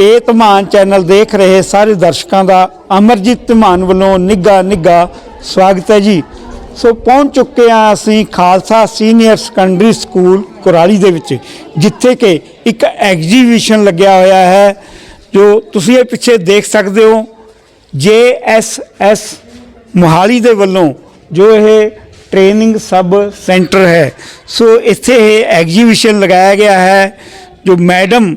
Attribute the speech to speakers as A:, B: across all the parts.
A: ਇਹ ਧਮਾਨ ਚੈਨਲ ਦੇਖ ਰਹੇ ਸਾਰੇ ਦਰਸ਼ਕਾਂ ਦਾ ਅਮਰਜੀਤ ਧਮਾਨ ਵੱਲੋਂ ਨਿੱਘਾ ਨਿੱਘਾ ਸਵਾਗਤ ਹੈ ਜੀ। ਸੋ ਪਹੁੰਚ ਚੁੱਕੇ ਹਾਂ ਅਸੀਂ Khalsa senior secondary school Kurali ਦੇ ਵਿੱਚ, ਜਿੱਥੇ ਕਿ ਇੱਕ ਐਗਜੀਬਿਸ਼ਨ ਲੱਗਿਆ ਹੋਇਆ ਹੈ, ਜੋ ਤੁਸੀਂ ਇਹ ਪਿੱਛੇ ਦੇਖ ਸਕਦੇ ਹੋ। JSS ਮੋਹਾਲੀ ਦੇ ਵੱਲੋਂ ਜੋ ਇਹ ਟ੍ਰੇਨਿੰਗ ਸਬ ਸੈਂਟਰ ਹੈ, ਸੋ ਇੱਥੇ ਇਹ ਐਗਜੀਬਿਸ਼ਨ ਲਗਾਇਆ ਗਿਆ ਹੈ, ਜੋ ਮੈਡਮ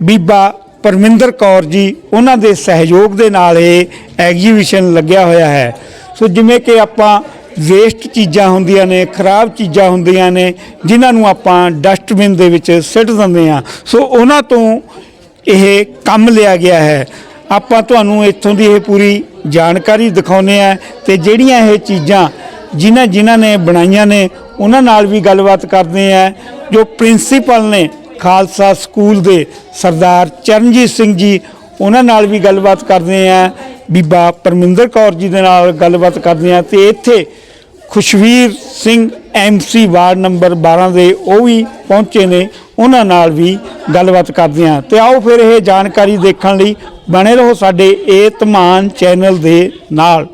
A: ਬੀਬਾ ਪਰਮਿੰਦਰ ਕੌਰ ਜੀ, ਉਹਨਾਂ ਦੇ ਸਹਿਯੋਗ ਦੇ ਨਾਲ ਇਹ ਐਗਜੀਬਿਸ਼ਨ ਲੱਗਿਆ ਹੋਇਆ ਹੈ। ਸੋ ਜਿਵੇਂ ਕਿ ਆਪਾਂ ਵੇਸਟ ਚੀਜ਼ਾਂ ਹੁੰਦੀਆਂ ਨੇ, ਖਰਾਬ ਚੀਜ਼ਾਂ ਹੁੰਦੀਆਂ ਨੇ, ਜਿਨ੍ਹਾਂ ਨੂੰ ਆਪਾਂ ਡਸਟਬਿਨ ਦੇ ਵਿੱਚ ਸਿੱਟ ਦਿੰਦੇ ਆ ਸੋ ਉਹਨਾਂ ਤੋਂ ਇਹ ਕੰਮ ਲਿਆ ਗਿਆ ਹੈ। ਆਪਾਂ ਤੁਹਾਨੂੰ ਇੱਥੋਂ ਦੀ ਇਹ ਪੂਰੀ ਜਾਣਕਾਰੀ ਦਿਖਾਉਨੇ ਆ ਤੇ ਜਿਹੜੀਆਂ ਇਹ ਚੀਜ਼ਾਂ ਜਿਨ੍ਹਾਂ ਜਿਨ੍ਹਾਂ ਨੇ ਬਣਾਈਆਂ ਨੇ, ਉਹਨਾਂ ਨਾਲ ਵੀ ਗੱਲਬਾਤ ਕਰਦੇ ਆ ਜੋ ਪ੍ਰਿੰਸੀਪਲ ਨੇ ਖਾਲਸਾ ਸਕੂਲ ਦੇ ਸਰਦਾਰ ਚਰਨਜੀਤ ਸਿੰਘ ਜੀ ਉਹਨਾਂ ਨਾਲ ਵੀ ਗੱਲਬਾਤ ਕਰਦੇ ਆ ਬੀਬਾ ਪਰਮਿੰਦਰ ਕੌਰ ਜੀ ਦੇ ਨਾਲ ਗੱਲਬਾਤ ਕਰਦੇ ਆ ਤੇ ਇੱਥੇ Khushveer Singh MC ward number 12 ਦੇ ਉਹ ਵੀ ਪਹੁੰਚੇ ਨੇ, ਉਹਨਾਂ ਨਾਲ ਵੀ ਗੱਲਬਾਤ ਕਰਦੇ ਹਾਂ। ਤੇ ਆਓ ਫਿਰ ਇਹ ਜਾਣਕਾਰੀ ਦੇਖਣ ਲਈ ਬਣੇ ਰਹੋ ਸਾਡੇ ਇਹ ਧਮਾਨ ਚੈਨਲ ਦੇ ਨਾਲ।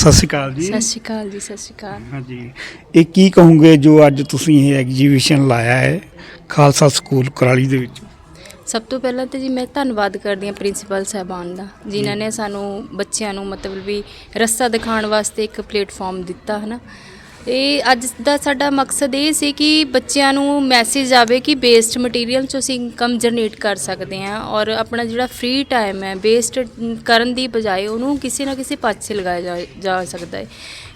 A: ਸਤਿ ਸ਼੍ਰੀ ਅਕਾਲ ਜੀ।
B: ਸਤਿ ਸ਼੍ਰੀ ਅਕਾਲ ਜੀ ਸਤਿ ਸ਼੍ਰੀ ਅਕਾਲ।
A: ਹਾਂਜੀ। ਇਹ ਕੀ ਕਹੋਗੇ ਜੋ ਅੱਜ ਤੁਸੀਂ ਇਹ ਐਗਜੀਬਿਸ਼ਨ ਲਾਇਆ ਹੈ ਖਾਲਸਾ ਸਕੂਲ ਕੁਰਾਲੀ ਦੇ ਵਿੱਚ?
B: ਸਭ ਤੋਂ ਪਹਿਲਾਂ ਤਾਂ ਜੀ ਮੈਂ ਧੰਨਵਾਦ ਕਰਦੀ ਹਾਂ ਪ੍ਰਿੰਸੀਪਲ ਸਾਹਿਬਾਨ ਦਾ ਜਿਨ੍ਹਾਂ ਨੇ ਸਾਨੂੰ ਬੱਚਿਆਂ ਨੂੰ ਮਤਲਬ ਵੀ ਰਸਤਾ ਦਿਖਾਉਣ ਵਾਸਤੇ ਇੱਕ ਪਲੇਟਫਾਰਮ ਦਿੱਤਾ ਹਨਾ? ਇਹ ਅੱਜ ਦਾ ਸਾਡਾ ਮਕਸਦ ਇਹ ਸੀ ਕਿ ਬੱਚਿਆਂ ਨੂੰ ਮੈਸੇਜ ਆਵੇ ਕਿ ਵੇਸਟ ਮਟੀਰੀਅਲ ਚੋਂ ਅਸੀਂ ਇਨਕਮ ਜਨਰੇਟ ਕਰ ਸਕਦੇ ਹਾਂ ਔਰ ਆਪਣਾ ਜਿਹੜਾ ਫ੍ਰੀ ਟਾਈਮ ਹੈ ਵੇਸਟ ਕਰਨ ਦੀ ਬਜਾਏ ਉਹਨੂੰ ਕਿਸੇ ਨਾ ਕਿਸੇ ਪਾਸੇ ਲਗਾਇਆ ਜਾ- ਜਾ ਸਕਦਾ ਹੈ।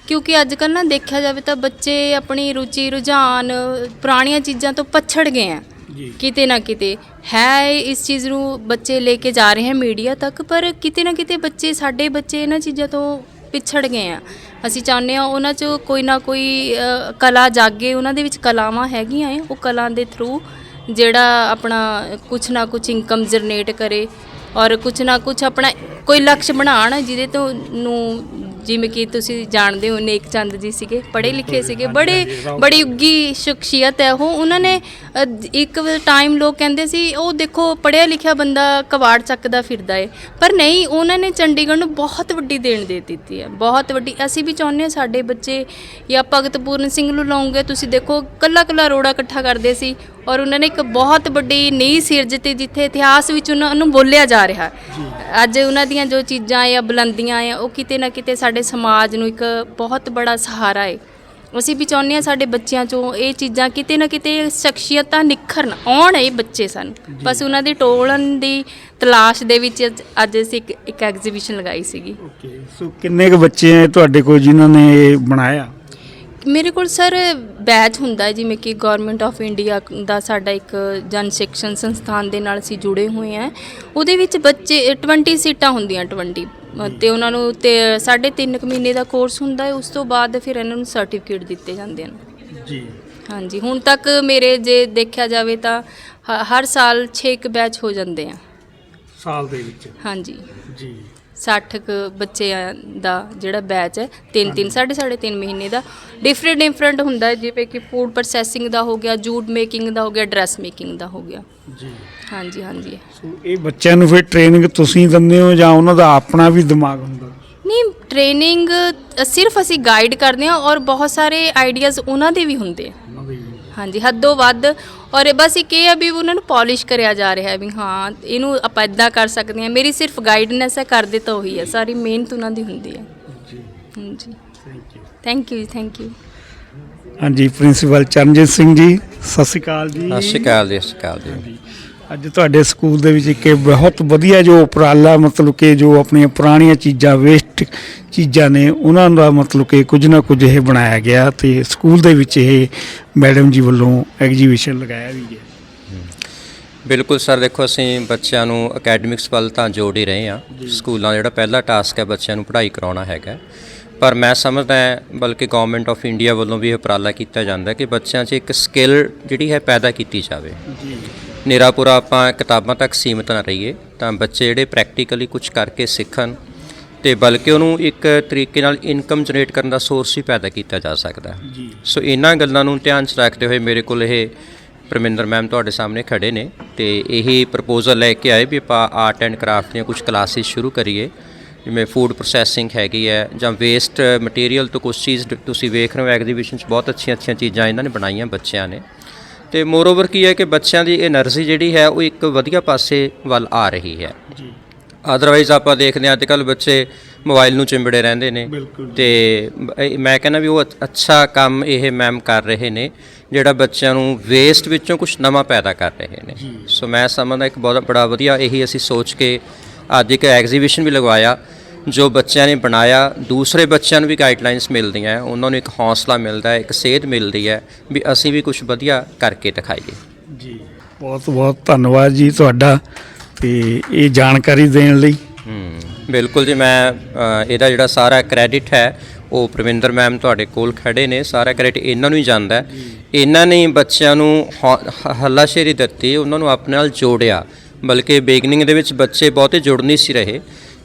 B: ਕਿਉਂਕਿ ਅੱਜ ਕੱਲ੍ਹ ਨਾ ਦੇਖਿਆ ਜਾਵੇ ਤਾਂ ਬੱਚੇ ਆਪਣੀ ਰੁਚੀ ਰੁਝਾਨ ਪੁਰਾਣੀਆਂ ਚੀਜ਼ਾਂ ਤੋਂ ਪਛੜ ਗਏ ਆ ਕਿਤੇ ਨਾ ਕਿਤੇ ਹੈ ਇਸ ਚੀਜ਼ ਨੂੰ ਬੱਚੇ ਲੈ ਕੇ ਜਾ ਰਹੇ ਹਨ ਮੀਡੀਆ ਤੱਕ ਪਰ ਕਿਤੇ ਨਾ ਕਿਤੇ ਬੱਚੇ ਸਾਡੇ ਬੱਚੇ ਇਹਨਾਂ ਚੀਜ਼ਾਂ ਤੋਂ ਪਿਛੜ ਗਏ ਆ। ਅਸੀਂ ਚਾਹੁੰਦੇ ਹਾਂ ਉਹਨਾਂ 'ਚ ਕੋਈ ਨਾ ਕੋਈ ਕਲਾ ਜਾਗੇ, ਉਹਨਾਂ ਦੇ ਵਿੱਚ ਕਲਾਵਾਂ ਹੈਗੀਆਂ ਏ ਉਹ ਕਲਾ ਦੇ ਥਰੂ ਜਿਹੜਾ ਆਪਣਾ ਕੁਛ ਨਾ ਕੁਛ ਇਨਕਮ ਜਨਰੇਟ ਕਰੇ ਔਰ ਕੁਛ ਨਾ ਕੁਛ ਆਪਣਾ ਕੋਈ ਲਕਸ਼ ਬਣਾਉਣ ਜਿਹਦੇ ਤੋਂ ਨੂੰ ਜਿਵੇਂ ਕਿ ਤੁਸੀਂ ਜਾਣਦੇ ਹੋ ਨੇਕ ਚੰਦ ਜੀ ਸੀਗੇ ਪੜ੍ਹੇ ਲਿਖੇ ਸੀਗੇ ਬੜੇ ਬੜੀ ਉੱਗੀ ਸ਼ਖਸੀਅਤ ਹੈ ਉਹ। ਉਹਨਾਂ ਨੇ ਅ, ਇੱਕ ਟਾਈਮ ਲੋਕ ਕਹਿੰਦੇ ਸੀ ਉਹ ਦੇਖੋ ਪੜ੍ਹਿਆ ਲਿਖਿਆ ਬੰਦਾ ਕਬਾੜ ਚੱਕਦਾ ਫਿਰਦਾ ਏ। ਪਰ ਨਹੀਂ ਉਹਨਾਂ ਨੇ ਚੰਡੀਗੜ੍ਹ ਨੂੰ ਬਹੁਤ ਵੱਡੀ ਦੇਣ ਦੇ ਦਿੱਤੀ ਹੈ। ਬਹੁਤ ਵੱਡੀ ਅਸੀਂ ਵੀ ਚਾਹੁੰਦੇ ਹਾਂ ਸਾਡੇ ਬੱਚੇ ਜਾਂ ਭਗਤ ਪੂਰਨ ਸਿੰਘ ਨੂੰ ਲਾਉਂਗੇ ਤੁਸੀਂ ਦੇਖੋ ਕੱਲਾ ਕੱਲਾ ਰੋੜਾ ਇਕੱਠਾ ਕਰਦੇ ਸੀ। ਔਰ ਉਹਨਾਂ ਨੇ ਇੱਕ ਬਹੁਤ ਵੱਡੀ ਨੀਂਹ ਸਿਰਜਤੀ ਜਿੱਥੇ ਇਤਿਹਾਸ ਵਿੱਚ ਉਹਨਾਂ ਨੂੰ ਬੋਲਿਆ ਜਾ ਰਿਹਾ। ਅੱਜ ਉਹਨਾਂ ਦੀਆਂ ਜੋ ਚੀਜ਼ਾਂ ਆ ਬੁਲੰਦੀਆਂ ਆ ਉਹ ਕਿਤੇ ਨਾ ਕਿਤੇ ਸਾਡੇ ਸਮਾਜ ਨੂੰ ਇੱਕ ਬਹੁਤ ਬੜਾ ਸਹਾਰਾ ਹੈ ਅਸੀਂ ਵੀ ਚਾਹੁੰਦੇ ਹਾਂ ਸਾਡੇ ਬੱਚਿਆਂ 'ਚੋਂ ਇਹ ਚੀਜ਼ਾਂ ਕਿਤੇ ਨਾ ਕਿਤੇ ਸ਼ਖਸੀਅਤਾਂ ਨਿਖਰਨ ਆਉਣ ਇਹ ਬੱਚੇ ਸਨ। ਬਸ ਉਹਨਾਂ ਦੀ ਟੋਲਣ ਦੀ ਤਲਾਸ਼ ਦੇ ਵਿੱਚ ਅੱਜ- ਅਸੀਂ ਇੱਕ ਇੱਕ ਐਗਜ਼ੀਬਿਸ਼ਨ ਲਗਾਈ ਸੀਗੀ।
A: ਓਕੇ ਸੋ ਕਿੰਨੇ ਕੁ ਬੱਚੇ ਹੈ ਤੁਹਾਡੇ ਕੋਲ ਜਿਨ੍ਹਾਂ ਨੇ ਇਹ ਬਣਾਇਆ?
B: ਮੇਰੇ ਕੋਲ ਸਰ ਬੈਚ ਹੁੰਦਾ ਹੈ ਜਿਵੇਂ ਕਿ ਗਵਰਨਮੈਂਟ ਆਫ ਇੰਡੀਆ ਦਾ ਸਾਡਾ ਇੱਕ ਜਨ ਸਿੱਖਿਅਨ ਸੰਸਥਾਨ ਦੇ ਨਾਲ ਅਸੀਂ ਜੁੜੇ ਹੋਏ ਹਾਂ। ਉਹਦੇ ਵਿੱਚ ਬੱਚੇ 20 ਸੀਟਾਂ ਹੁੰਦੀਆਂ 20 ਅ, ਤੇ ਉਹਨਾਂ ਨੂੰ ਤੇ ਸਾਢੇ ਤਿੰਨ ਕੁ ਮਹੀਨੇ ਦਾ ਕੋਰਸ ਹੁੰਦਾ ਹੈ ਉਸ ਤੋਂ ਬਾਅਦ ਫਿਰ ਇਹਨਾਂ ਨੂੰ ਸਰਟੀਫਿਕੇਟ ਦਿੱਤੇ ਜਾਂਦੇ ਹਨ।
A: ਜੀ।
B: ਹਾਂਜੀ ਹੁਣ ਤੱਕ ਮੇਰੇ ਜੇ ਦੇਖਿਆ ਜਾਵੇ ਤਾਂ ਹਰ ਸਾਲ 6 ਕੁ ਬੈਚ ਹੋ ਜਾਂਦੇ ਆ।
A: ਸਾਲ ਦੇ ਵਿੱਚ।
B: ਹਾਂਜੀ।
A: ਜੀ।
B: 60 ਕੁ ਬੱਚਿਆਂ ਦਾ ਜਿਹੜਾ ਬੈਚ ਹੈ ਤਿੰਨ ਤਿੰਨ ਸਾਢੇ ਸਾਢੇ ਤਿੰਨ ਮਹੀਨੇ ਦਾ। ਡਿਫਰੈਂਟ ਡਿਫਰੈਂਟ ਹੁੰਦਾ ਹੈ ਜਿਵੇਂ ਕਿ ਫੂਡ ਪ੍ਰੋਸੈਸਿੰਗ ਦਾ ਹੋ ਗਿਆ ਜੂਟ ਮੇਕਿੰਗ ਦਾ ਹੋ ਗਿਆ ਡਰੈਸ ਮੇਕਿੰਗ ਦਾ ਹੋ ਗਿਆ।
A: ਜੀ।
B: ਹਾਂਜੀ ਹਾਂਜੀ।
A: ਸੋ ਇਹ ਬੱਚਿਆਂ ਨੂੰ ਫਿਰ ਟ੍ਰੇਨਿੰਗ ਤੁਸੀਂ ਦਿੰਦੇ ਹੋ ਜਾਂ ਉਹਨਾਂ ਦਾ ਆਪਣਾ ਵੀ ਦਿਮਾਗ ਹੁੰਦਾ?
B: ਨਹੀਂ ਟ੍ਰੇਨਿੰਗ ਸਿਰਫ ਅਸੀਂ ਗਾਈਡ ਕਰਦੇ ਹਾਂ ਔਰ ਬਹੁਤ ਸਾਰੇ ਆਈਡੀਆਜ਼ ਉਹਨਾਂ ਦੇ ਵੀ ਹੁੰਦੇ ਆ। ਹਾਂਜੀ ਹੱਦੋਂ ਵੱਧ। ਔਰ ਇਹ ਬਸ ਇੱਕ ਇਹ ਹੈ ਵੀ ਉਹਨਾਂ ਨੂੰ ਪਾਲਿਸ਼ ਕਰਿਆ ਜਾ ਰਿਹਾ ਹੈ ਵੀ ਹਾਂ ਇਹਨੂੰ ਆਪਾਂ ਇਦਾਂ ਕਰ ਸਕਦੇ ਹਾਂ। ਮੇਰੀ ਸਿਰਫ ਗਾਈਡਨੈਸ ਹੈ ਕਰਦੇ ਤਾਂ ਉਹੀ ਹੈ। ਸਾਰੀ ਮਿਹਨਤ ਉਹਨਾਂ ਦੀ ਹੁੰਦੀ ਹੈ।
A: ਜੀ।
B: ਹਾਂਜੀ।
A: Thank you
B: thank you thank you
A: ਹਾਂਜੀ ਪ੍ਰਿੰਸੀਪਲ ਚਰਨਜੀਤ ਸਿੰਘ ਜੀ ਸਤਿ ਸ਼੍ਰੀ ਅਕਾਲ ਜੀ।
C: ਸਤਿ ਸ਼੍ਰੀ ਅਕਾਲ ਜੀ ਸਤਿ ਸ਼੍ਰੀ ਅਕਾਲ ਜੀ।
A: ਅੱਜ ਤੁਹਾਡੇ ਸਕੂਲ ਦੇ ਵਿੱਚ ਇੱਕ ਇਹ ਬਹੁਤ ਵਧੀਆ ਜੋ ਉਪਰਾਲਾ ਮਤਲਬ ਕਿ ਜੋ ਆਪਣੀਆਂ ਪੁਰਾਣੀਆਂ ਚੀਜ਼ਾਂ ਵੇਸਟ ਚੀਜ਼ਾਂ ਨੇ ਉਹਨਾਂ ਦਾ ਮਤਲਬ ਕਿ ਕੁਝ ਨਾ ਕੁਝ ਇਹ ਬਣਾਇਆ ਗਿਆ ਤੇ ਸਕੂਲ ਦੇ ਵਿੱਚ ਇਹ ਮੈਡਮ ਜੀ ਵੱਲੋਂ ਐਗਜੀਬਿਸ਼ਨ ਲਗਾਇਆ ਵੀ ਗਿਆ।
C: ਬਿਲਕੁਲ ਸਰ ਦੇਖੋ ਅਸੀਂ ਬੱਚਿਆਂ ਨੂੰ ਅਕੈਡਮਿਕਸ ਵੱਲ ਤਾਂ ਜੋੜ ਹੀ ਰਹੇ ਹਾਂ। ਸਕੂਲਾਂ ਦਾ ਜਿਹੜਾ ਪਹਿਲਾ ਟਾਸਕ ਹੈ ਬੱਚਿਆਂ ਨੂੰ ਪੜ੍ਹਾਈ ਕਰਾਉਣਾ ਹੈਗਾ। ਪਰ ਮੈਂ ਸਮਝਦਾ ਹਾਂ ਬਲਕਿ ਗਵਰਨਮੈਂਟ ਆਫ ਇੰਡੀਆ ਵੱਲੋਂ ਵੀ ਇਹ ਉਪਰਾਲਾ ਕੀਤਾ ਜਾਂਦਾ ਕਿ ਬੱਚਿਆਂ 'ਚ ਇੱਕ ਸਕਿੱਲ ਜਿਹੜੀ ਹੈ ਪੈਦਾ ਕੀਤੀ ਜਾਵੇ।
A: ਜੀ।
C: ਨਿਰਾਪੁਰਾ ਆਪਾਂ ਕਿਤਾਬਾਂ ਤੱਕ ਸੀਮਿਤ ਨਾ ਰਹੀਏ ਤਾਂ ਬੱਚੇ ਜਿਹੜੇ ਪ੍ਰੈਕਟੀਕਲੀ ਕੁਝ ਕਰਕੇ ਸਿੱਖਣ ਤੇ ਬਲਕਿ ਉਹਨੂੰ ਇੱਕ ਤਰੀਕੇ ਨਾਲ ਇਨਕਮ ਜਨਰੇਟ ਕਰਨ ਦਾ ਸੋਰਸ ਹੀ ਪੈਦਾ ਕੀਤਾ ਜਾ ਸਕਦਾ।
A: ਜੀ।
C: ਸੋ ਇਹਨਾਂ ਗੱਲਾਂ ਨੂੰ ਧਿਆਨ 'ਚ ਰੱਖਦੇ ਹੋਏ ਮੇਰੇ ਕੋਲ ਇਹ ਪਰਮਿੰਦਰ ਮੈਮ ਤੁਹਾਡੇ ਸਾਹਮਣੇ ਖੜੇ ਨੇ ਤੇ ਇਹੀ ਪ੍ਰਪੋਜ਼ਲ ਲੈ ਕੇ ਆਏ ਵੀ ਆਪਾਂ ਆਰਟ ਐਂਡ ਕਰਾਫਟ ਦੀਆਂ ਕੁਝ ਕਲਾਸਿਸ ਸ਼ੁਰੂ ਕਰੀਏ। ਜਿਵੇਂ ਫੂਡ ਪ੍ਰੋਸੈਸਿੰਗ ਹੈਗੀ ਹੈ ਜਾਂ ਵੇਸਟ ਮਟੀਰੀਅਲ ਤੋਂ ਕੁਝ ਚੀਜ਼ ਤੁਸੀਂ ਵੇਖ ਰਹੇ ਹੋ ਐਗਜ਼ੀਬਿਸ਼ਨ 'ਚ ਬਹੁਤ ਅੱਛੀਆਂ ਅੱਛੀਆਂ ਚੀਜ਼ਾਂ ਇਹਨਾਂ ਨੇ ਬਣਾਈਆਂ ਬੱਚਿਆਂ ਨੇ। ਤੇ ਮੋਰਓਵਰ ਕੀ ਹੈ ਕਿ ਬੱਚਿਆਂ ਦੀ એનર્ਜੀ ਜਿਹੜੀ ਹੈ ਉਹ ਇੱਕ ਵਧੀਆ ਪਾਸੇ ਵੱਲ ਆ ਰਹੀ ਹੈ।
A: ਜੀ।
C: ਆਦਰਵਾਈਜ਼ ਆਪਾਂ ਦੇਖਦੇ ਹਾਂ ਅੱਜਕੱਲ ਬੱਚੇ ਮੋਬਾਈਲ ਨੂੰ ਚਿੰਬੜੇ ਰਹਿੰਦੇ ਨੇ ਤੇ ਮੈਂ ਕਹਿੰਦਾ ਵੀ ਉਹ ਅੱਛਾ ਕੰਮ ਇਹ ਮੈਮ ਕਰ ਰਹੇ ਨੇ ਜਿਹੜਾ ਬੱਚਿਆਂ ਨੂੰ ਵੇਸਟ ਵਿੱਚੋਂ ਕੁਝ ਨਵਾਂ ਪੈਦਾ ਕਰ ਰਹੇ ਨੇ। ਸੋ ਮੈਂ ਸਮਝਦਾ ਇੱਕ ਬਹੁਤ ਬੜਾ ਵਧੀਆ ਇਹੀ ਅਸੀਂ ਸੋਚ ਕੇ ਅੱਜ ਇੱਕ ਐਗਜ਼ੀਬਿਸ਼ਨ ਵੀ ਲਗਵਾਇਆ। ਜੋ ਬੱਚਿਆਂ ਨੇ ਬਣਾਇਆ ਦੂਸਰੇ ਬੱਚਿਆਂ ਨੂੰ ਵੀ ਗਾਈਡਲਾਈਨਸ ਮਿਲਦੀਆਂ ਉਹਨਾਂ ਨੂੰ ਇੱਕ ਹੌਸਲਾ ਮਿਲਦਾ ਹੈ ਇੱਕ ਸੇਧ ਮਿਲਦੀ ਹੈ ਵੀ ਅਸੀਂ ਵੀ ਕੁਝ ਵਧੀਆ ਕਰਕੇ ਦਿਖਾਈਏ।
A: ਜੀ ਬਹੁਤ ਬਹੁਤ ਧੰਨਵਾਦ ਜੀ ਤੁਹਾਡਾ ਤੇ ਇਹ ਜਾਣਕਾਰੀ ਦੇਣ ਲਈ।
C: ਹੂੰ ਬਿਲਕੁਲ ਜੀ ਮੈਂ ਇਹਦਾ ਜਿਹੜਾ ਸਾਰਾ ਕ੍ਰੈਡਿਟ ਹੈ ਉਹ ਪ੍ਰਵਿੰਦਰ ਮੈਮ ਤੁਹਾਡੇ ਕੋਲ ਖੜੇ ਨੇ ਸਾਰਾ ਕ੍ਰੈਡਿਟ ਇਹਨਾਂ ਨੂੰ ਹੀ ਜਾਂਦਾ ਹੈ। ਇਹਨਾਂ ਨੇ ਬੱਚਿਆਂ ਨੂੰ ਹੱਲਾਸ਼ੇਰੀ ਦਿੱਤੀ ਉਹਨਾਂ ਨੂੰ ਆਪਣੇ ਨਾਲ ਜੋੜਿਆ ਬਲਕਿ ਬਿਗਨਿੰਗ ਦੇ ਵਿੱਚ ਬੱਚੇ ਬਹੁਤੇ ਜੁੜ ਨਹੀਂ ਸੀ ਰਹੇ।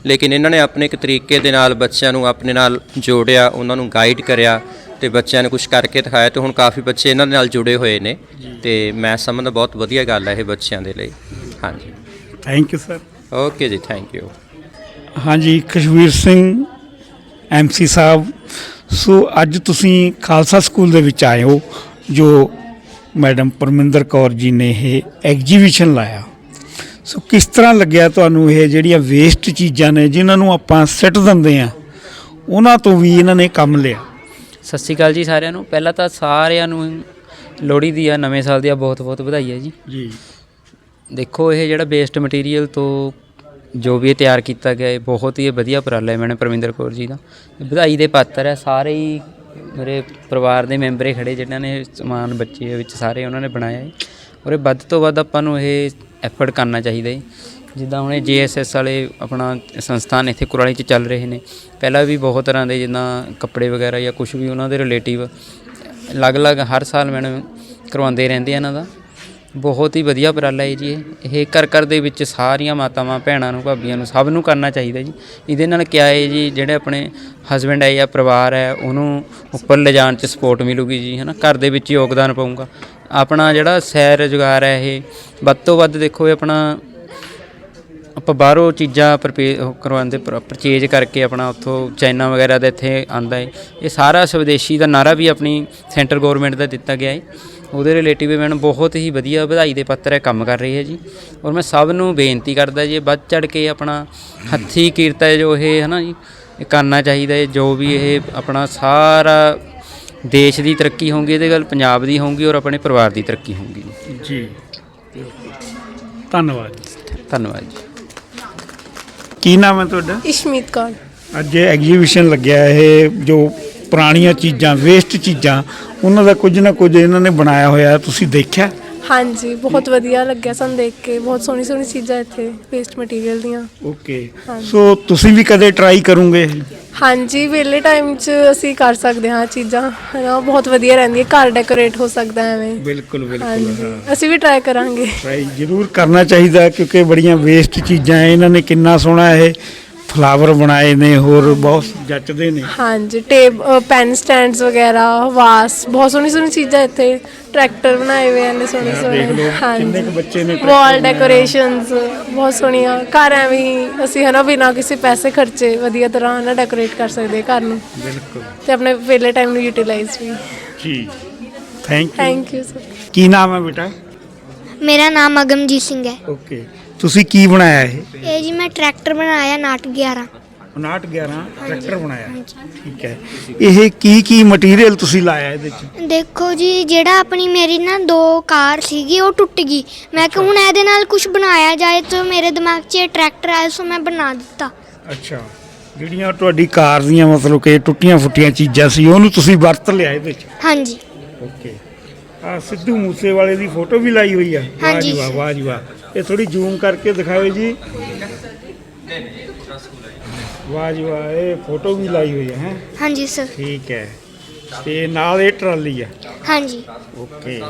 C: ਲੇਕਿਨ ਇਹਨਾਂ ਨੇ ਆਪਣੇ ਇੱਕ ਤਰੀਕੇ ਦੇ ਨਾਲ ਬੱਚਿਆਂ ਨੂੰ ਆਪਣੇ ਨਾਲ ਜੋੜਿਆ ਉਹਨਾਂ ਨੂੰ ਗਾਈਡ ਕਰਿਆ ਤੇ ਬੱਚਿਆਂ ਨੇ ਕੁਝ ਕਰਕੇ ਦਿਖਾਇਆ ਤੇ ਹੁਣ ਕਾਫੀ ਬੱਚੇ ਇਹਨਾਂ ਦੇ ਨਾਲ ਜੁੜੇ ਹੋਏ ਨੇ ਤੇ ਮੈਂ ਸਮਝਦਾ ਬਹੁਤ ਵਧੀਆ ਗੱਲ ਹੈ ਇਹ ਬੱਚਿਆਂ ਦੇ ਲਈ। ਹਾਂਜੀ।
A: ਥੈਂਕ ਯੂ ਸਰ
C: ਓਕੇ ਜੀ ਥੈਂਕ ਯੂ
A: ਹਾਂਜੀ ਖਸ਼ਵੀਰ ਸਿੰਘ ਐਮਸੀ ਸਾਹਿਬ। ਸੋ ਅੱਜ ਤੁਸੀਂ ਖਾਲਸਾ ਸਕੂਲ ਦੇ ਵਿੱਚ ਆਏ ਹੋ ਜੋ ਮੈਡਮ ਪਰਮਿੰਦਰ ਕੌਰ ਜੀ ਨੇ ਇਹ ਐਗਜੀਬਿਸ਼ਨ ਲਾਇਆ। ਸੋ ਕਿਸ ਤਰ੍ਹਾਂ ਲੱਗਿਆ ਤੁਹਾਨੂੰ ਇਹ ਜਿਹੜੀਆਂ ਵੇਸਟ ਚੀਜ਼ਾਂ ਨੇ ਜਿਨ੍ਹਾਂ ਨੂੰ ਆਪਾਂ ਸਿੱਟ ਦਿੰਦੇ ਆ ਉਹਨਾਂ ਤੋਂ ਵੀ ਇਹਨਾਂ ਨੇ ਕੰਮ ਲਿਆ?
D: ਸਤਿ ਸ਼੍ਰੀ ਅਕਾਲ ਜੀ ਸਾਰਿਆਂ ਨੂੰ। ਪਹਿਲਾਂ ਤਾਂ ਸਾਰਿਆਂ ਨੂੰ ਲੋਹੜੀ ਦੀ ਆ ਨਵੇਂ ਸਾਲ ਦੀ ਆ ਬਹੁਤ ਬਹੁਤ ਵਧਾਈ ਹੈ ਜੀ।
A: ਜੀ।
D: ਦੇਖੋ ਇਹ ਜਿਹੜਾ ਵੇਸਟ ਮਟੀਰੀਅਲ ਤੋਂ ਜੋ ਵੀ ਇਹ ਤਿਆਰ ਕੀਤਾ ਗਿਆ ਇਹ ਬਹੁਤ ਹੀ ਵਧੀਆ ਉਪਰਾਲਾ ਹੈ ਮੈਨੇ ਪਰਮਿੰਦਰ ਕੌਰ ਜੀ ਦਾ। ਵਧਾਈ ਦੇ ਪਾਤਰ ਹੈ ਸਾਰੇ ਹੀ ਮੇਰੇ ਪਰਿਵਾਰ ਦੇ ਮੈਂਬਰ ਖੜੇ ਜਿਨ੍ਹਾਂ ਨੇ ਸਮਾਨ ਬੱਚੇ ਵਿੱਚ ਸਾਰੇ ਉਹਨਾਂ ਨੇ ਬਣਾਇਆ ਹੈ। ਔਰ ਇਹ ਵੱਧ ਤੋਂ ਵੱਧ ਆਪਾਂ ਨੂੰ ਇਹ ਐਫਰਟ ਕਰਨਾ ਚਾਹੀਦਾ ਹੈ ਜਿੱਦਾਂ ਹੁਣ ਇਹ ਜੀਐਸਐਸ ਵਾਲੇ ਆਪਣਾ ਸੰਸਥਾਨ ਇੱਥੇ ਕੁਰਾਲੀ 'ਚ ਚੱਲ ਰਹੇ ਨੇ। ਪਹਿਲਾਂ ਵੀ ਬਹੁਤ ਤਰ੍ਹਾਂ ਦੇ ਜਿੱਦਾਂ ਕੱਪੜੇ ਵਗੈਰਾ ਜਾਂ ਕੁਝ ਵੀ ਉਹਨਾਂ ਦੇ ਰਿਲੇਟਿਵ ਅਲੱਗ-ਅਲੱਗ ਹਰ ਸਾਲ ਮੈਨੂੰ ਕਰਵਾਉਂਦੇ ਰਹਿੰਦੇ ਆ ਇਹਨਾਂ ਦਾ। ਬਹੁਤ ਹੀ ਵਧੀਆ ਉਪਰਾਲਾ ਹੈ ਜੀ ਇਹ। ਇਹ ਘਰ ਘਰ ਦੇ ਵਿੱਚ ਸਾਰੀਆਂ ਮਾਤਾਵਾਂ, ਭੈਣਾਂ ਨੂੰ, ਭਾਬੀਆਂ ਨੂੰ ਸਭ ਨੂੰ ਕਰਨਾ ਚਾਹੀਦਾ ਜੀ। ਇਹਦੇ ਨਾਲ ਕਿਆ ਹੈ ਜੀ, ਜਿਹੜੇ ਆਪਣੇ ਹਸਬੈਂਡ ਹੈ ਜਾਂ ਪਰਿਵਾਰ ਹੈ, ਉਹਨੂੰ ਉੱਪਰ ਲਿਜਾਣ 'ਚ ਸਪੋਰਟ ਮਿਲੂਗੀ ਜੀ, ਹਨਾ। ਘਰ ਦੇ ਵਿੱਚ ਯੋਗਦਾਨ ਪਾਊਗਾ। ਆਪਣਾ ਜਿਹੜਾ ਸੈਰ ਰੁਜ਼ਗਾਰ ਹੈ ਇਹ, ਵੱਧ ਤੋਂ ਵੱਧ ਦੇਖੋ ਇਹ ਆਪਣਾ ਆਪਾਂ ਬਾਹਰੋਂ ਚੀਜ਼ਾਂ ਪਰਪੇ ਉਹ ਕਰਵਾਉਂਦੇ ਪਰਚੇਜ ਕਰਕੇ ਆਪਣਾ ਉੱਥੋਂ ਚਾਈਨਾ ਵਗੈਰਾ ਦਾ ਇੱਥੇ ਆਂਦਾ ਹੈ। ਇਹ ਸਾਰਾ ਸਵਦੇਸ਼ੀ ਦਾ ਨਾਰਾ ਵੀ ਆਪਣੀ ਸੈਂਟਰ ਗਵਰਨਮੈਂਟ ਦਾ ਦਿੱਤਾ ਗਿਆ ਹੈ। ਉਹਦੇ ਰਿਲੇਟਿਵ ਮੈਨੂੰ ਬਹੁਤ ਹੀ ਵਧੀਆ ਵਧਾਈ ਦੇ ਪੱਤਰ ਹੈ, ਕੰਮ ਕਰ ਰਹੀ ਹੈ ਜੀ। ਔਰ ਮੈਂ ਸਭ ਨੂੰ ਬੇਨਤੀ ਕਰਦਾ ਜੀ, ਵੱਧ ਚੜ ਕੇ ਆਪਣਾ ਹੱਥੀ ਕਿਰਤ ਹੈ ਜੋ ਇਹ ਹੈ ਨਾ ਜੀ, ਇਹ ਕਰਨਾ ਚਾਹੀਦਾ ਹੈ, ਜੋ ਵੀ ਇਹ ਆਪਣਾ ਸਾਰਾ ਦੇਸ਼ ਦੀ ਤਰੱਕੀ ਹੋਊਗੀ ਇਹਦੇ ਗੱਲ ਪੰਜਾਬ ਦੀ ਹੋਊਗੀ ਔਰ ਆਪਣੇ ਪਰਿਵਾਰ ਦੀ ਤਰੱਕੀ ਹੋਊਗੀ ਜੀ।
A: ਧੰਨਵਾਦ ਜੀ।
D: ਧੰਨਵਾਦ ਜੀ।
A: ਕੀ ਨਾਮ ਹੈ ਤੁਹਾਡਾ?
E: ਇਸ਼ਮੀਤ ਕੌਰ।
A: ਅੱਜ ਐਗਜੀਬਿਸ਼ਨ ਲੱਗਿਆ ਇਹ ਜੋ ਪੁਰਾਣੀਆਂ ਚੀਜ਼ਾਂ ਵੇਸਟ ਚੀਜ਼ਾਂ ਉਹਨਾਂ ਦਾ ਕੁਝ ਨਾ ਕੁਝ ਇਹਨਾਂ ਨੇ ਬਣਾਇਆ ਹੋਇਆ ਤੁਸੀਂ ਦੇਖਿਆ?
E: ਹਾਂਜੀ ਬਹੁਤ ਵਧੀਆ ਲੱਗਿਆ ਸਾਨੂੰ ਦੇਖ ਕੇ ਬਹੁਤ ਸੋਹਣੀ ਸੋਹਣੀ ਚੀਜ਼ਾਂ ਇੱਥੇ ਵੇਸਟ ਮਟੀਰੀਅਲ ਦੀਆਂ।
A: ਓਕੇ
E: ਹਾਂਜੀ।
A: ਸੋ ਤੁਸੀਂ ਵੀ ਕਦੇ ਟਰਾਈ ਕਰੋਗੇ?
E: ਹਾਂਜੀ ਵਿਹਲੇ ਟਾਈਮ 'ਚ ਅਸੀਂ ਕਰ ਸਕਦੇ ਹਾਂ ਚੀਜ਼ਾਂ ਹਨਾ ਬਹੁਤ ਵਧੀਆ ਰਹਿੰਦੀ ਹੈ ਘਰ ਡੈਕੋਰੇਟ ਹੋ ਸਕਦਾ ਹੈ ਐਵੇਂ।
A: ਬਿਲਕੁਲ ਬਿਲਕੁਲ
E: ਹਾਂਜੀ ਅਸੀਂ ਵੀ ਟਰਾਈ ਕਰਾਂਗੇ।
A: ਟਰਾਈ ਜ਼ਰੂਰ ਕਰਨਾ ਚਾਹੀਦਾ ਕਿਉਂਕਿ ਬੜੀਆਂ ਵੇਸਟ ਚੀਜ਼ਾਂ ਹੈ ਇਹਨਾਂ ਨੇ ਕਿੰਨਾ ਸੋਹਣਾ ਇਹ ਫਲਾਵਰ ਬਣਾਏ ਨੇ ਹੋਰ ਬਹੁਤ ਜੱਚਦੇ ਨੇ।
E: ਹਾਂਜੀ ਟੇਬ ਪੈਨ ਸਟੈਂਡਸ ਵਗੈਰਾ ਵਾਸ ਬਹੁਤ ਸੋਹਣੀ ਸੋਹਣੀ ਚੀਜ਼ਾਂ ਇੱਥੇ ਟਰੈਕਟਰ ਬਣਾਏ ਹੋਏ ਨੇ ਸੋਹਣੇ ਸੋਹਣੇ।
A: ਕਿੰਨੇ ਕੁ ਬੱਚੇ ਨੇ
E: ਵਾਲ ਡੈਕੋਰੇਸ਼ਨਸ ਬਹੁਤ ਸੋਹਣੀਆਂ। ਘਰ ਐਵੇਂ ਹੀ ਅਸੀਂ ਹਨਾ ਬਿਨਾਂ ਕਿਸੇ ਪੈਸੇ ਖਰਚੇ ਵਧੀਆ ਤਰ੍ਹਾਂ ਨਾ ਡੈਕੋਰੇਟ ਕਰ ਸਕਦੇ ਘਰ ਨੂੰ।
A: ਬਿਲਕੁਲ।
E: ਤੇ ਆਪਣੇ ਵਿਹਲੇ ਟਾਈਮ ਨੂੰ ਯੂਟਿਲਾਈਜ਼ ਵੀ।
A: ਜੀ। Thank you
E: thank you sir
A: ਕੀ ਨਾਮ ਹੈ ਬੇਟਾ?
F: ਮੇਰਾ ਨਾਮ ਅਗਮਜੀਤ ਸਿੰਘ ਹੈ।
A: ਓਕੇ ਤੁਸੀਂ ਕੀ ਬਣਾਇਆ ਇਹ?
F: ਇਹ ਜੀ ਮੈਂ ਟਰੈਕਟਰ ਬਣਾਇਆ ਨਾਟ 11
A: 59 11 ਟਰੈਕਟਰ ਬਣਾਇਆ। ਠੀਕ ਹੈ। ਇਹ ਕੀ ਕੀ ਮਟੀਰੀਅਲ ਤੁਸੀਂ ਲਾਇਆ ਇਹਦੇ ਚ?
F: ਦੇਖੋ ਜੀ ਜਿਹੜਾ ਆਪਣੀ ਮੇਰੀ ਨਾ ਦੋ ਕਾਰ ਸੀਗੀ ਉਹ ਟੁੱਟ ਗਈ। ਮੈਂ ਕਿ ਹੁਣ ਇਹਦੇ ਨਾਲ ਕੁਝ ਬਣਾਇਆ ਜਾਏ ਤਾਂ ਮੇਰੇ ਦਿਮਾਗ 'ਚ ਇਹ ਟਰੈਕਟਰ ਆਇਆ ਸੋ ਮੈਂ ਬਣਾ ਦਿੱਤਾ।
A: ਅੱਛਾ। ਜਿਹੜੀਆਂ ਤੁਹਾਡੀ ਕਾਰ ਦੀਆਂ ਮਤਲਬ ਕਿ ਟੁੱਟੀਆਂ ਫੁੱਟੀਆਂ ਚੀਜ਼ਾਂ ਸੀ ਉਹਨੂੰ ਤੁਸੀਂ ਵਰਤ ਲਿਆ ਇਹਦੇ ਚ?
F: ਹਾਂਜੀ।
A: ਓਕੇ। ਆ ਸਿੱਧੂ ਮੂਸੇ ਵਾਲੇ ਦੀ ਫੋਟੋ ਵੀ ਲਾਈ ਹੋਈ ਆ। ਵਾਹ। ਜੀ ਵਾਹ ਵਾਹ ਜੀ ਵਾਹ। ਇਹ ਥੋੜੀ ਜ਼ੂਮ ਕਰਕੇ ਦਿਖਾਓ ਜੀ। ਵਾਹ ਜੀ ਵਾਹ ਇਹ ਫੋਟੋ ਵੀ ਲਾਈ ਹੋਈ ਹੈ ਹੈਂ?
F: ਹਾਂਜੀ ਸਰ
A: ਠੀਕ ਹੈ। ਤੇ ਨਾਲ ਇਹ ਟਰਾਲੀ ਆ?
F: ਹਾਂਜੀ।
A: ਓਕੇ।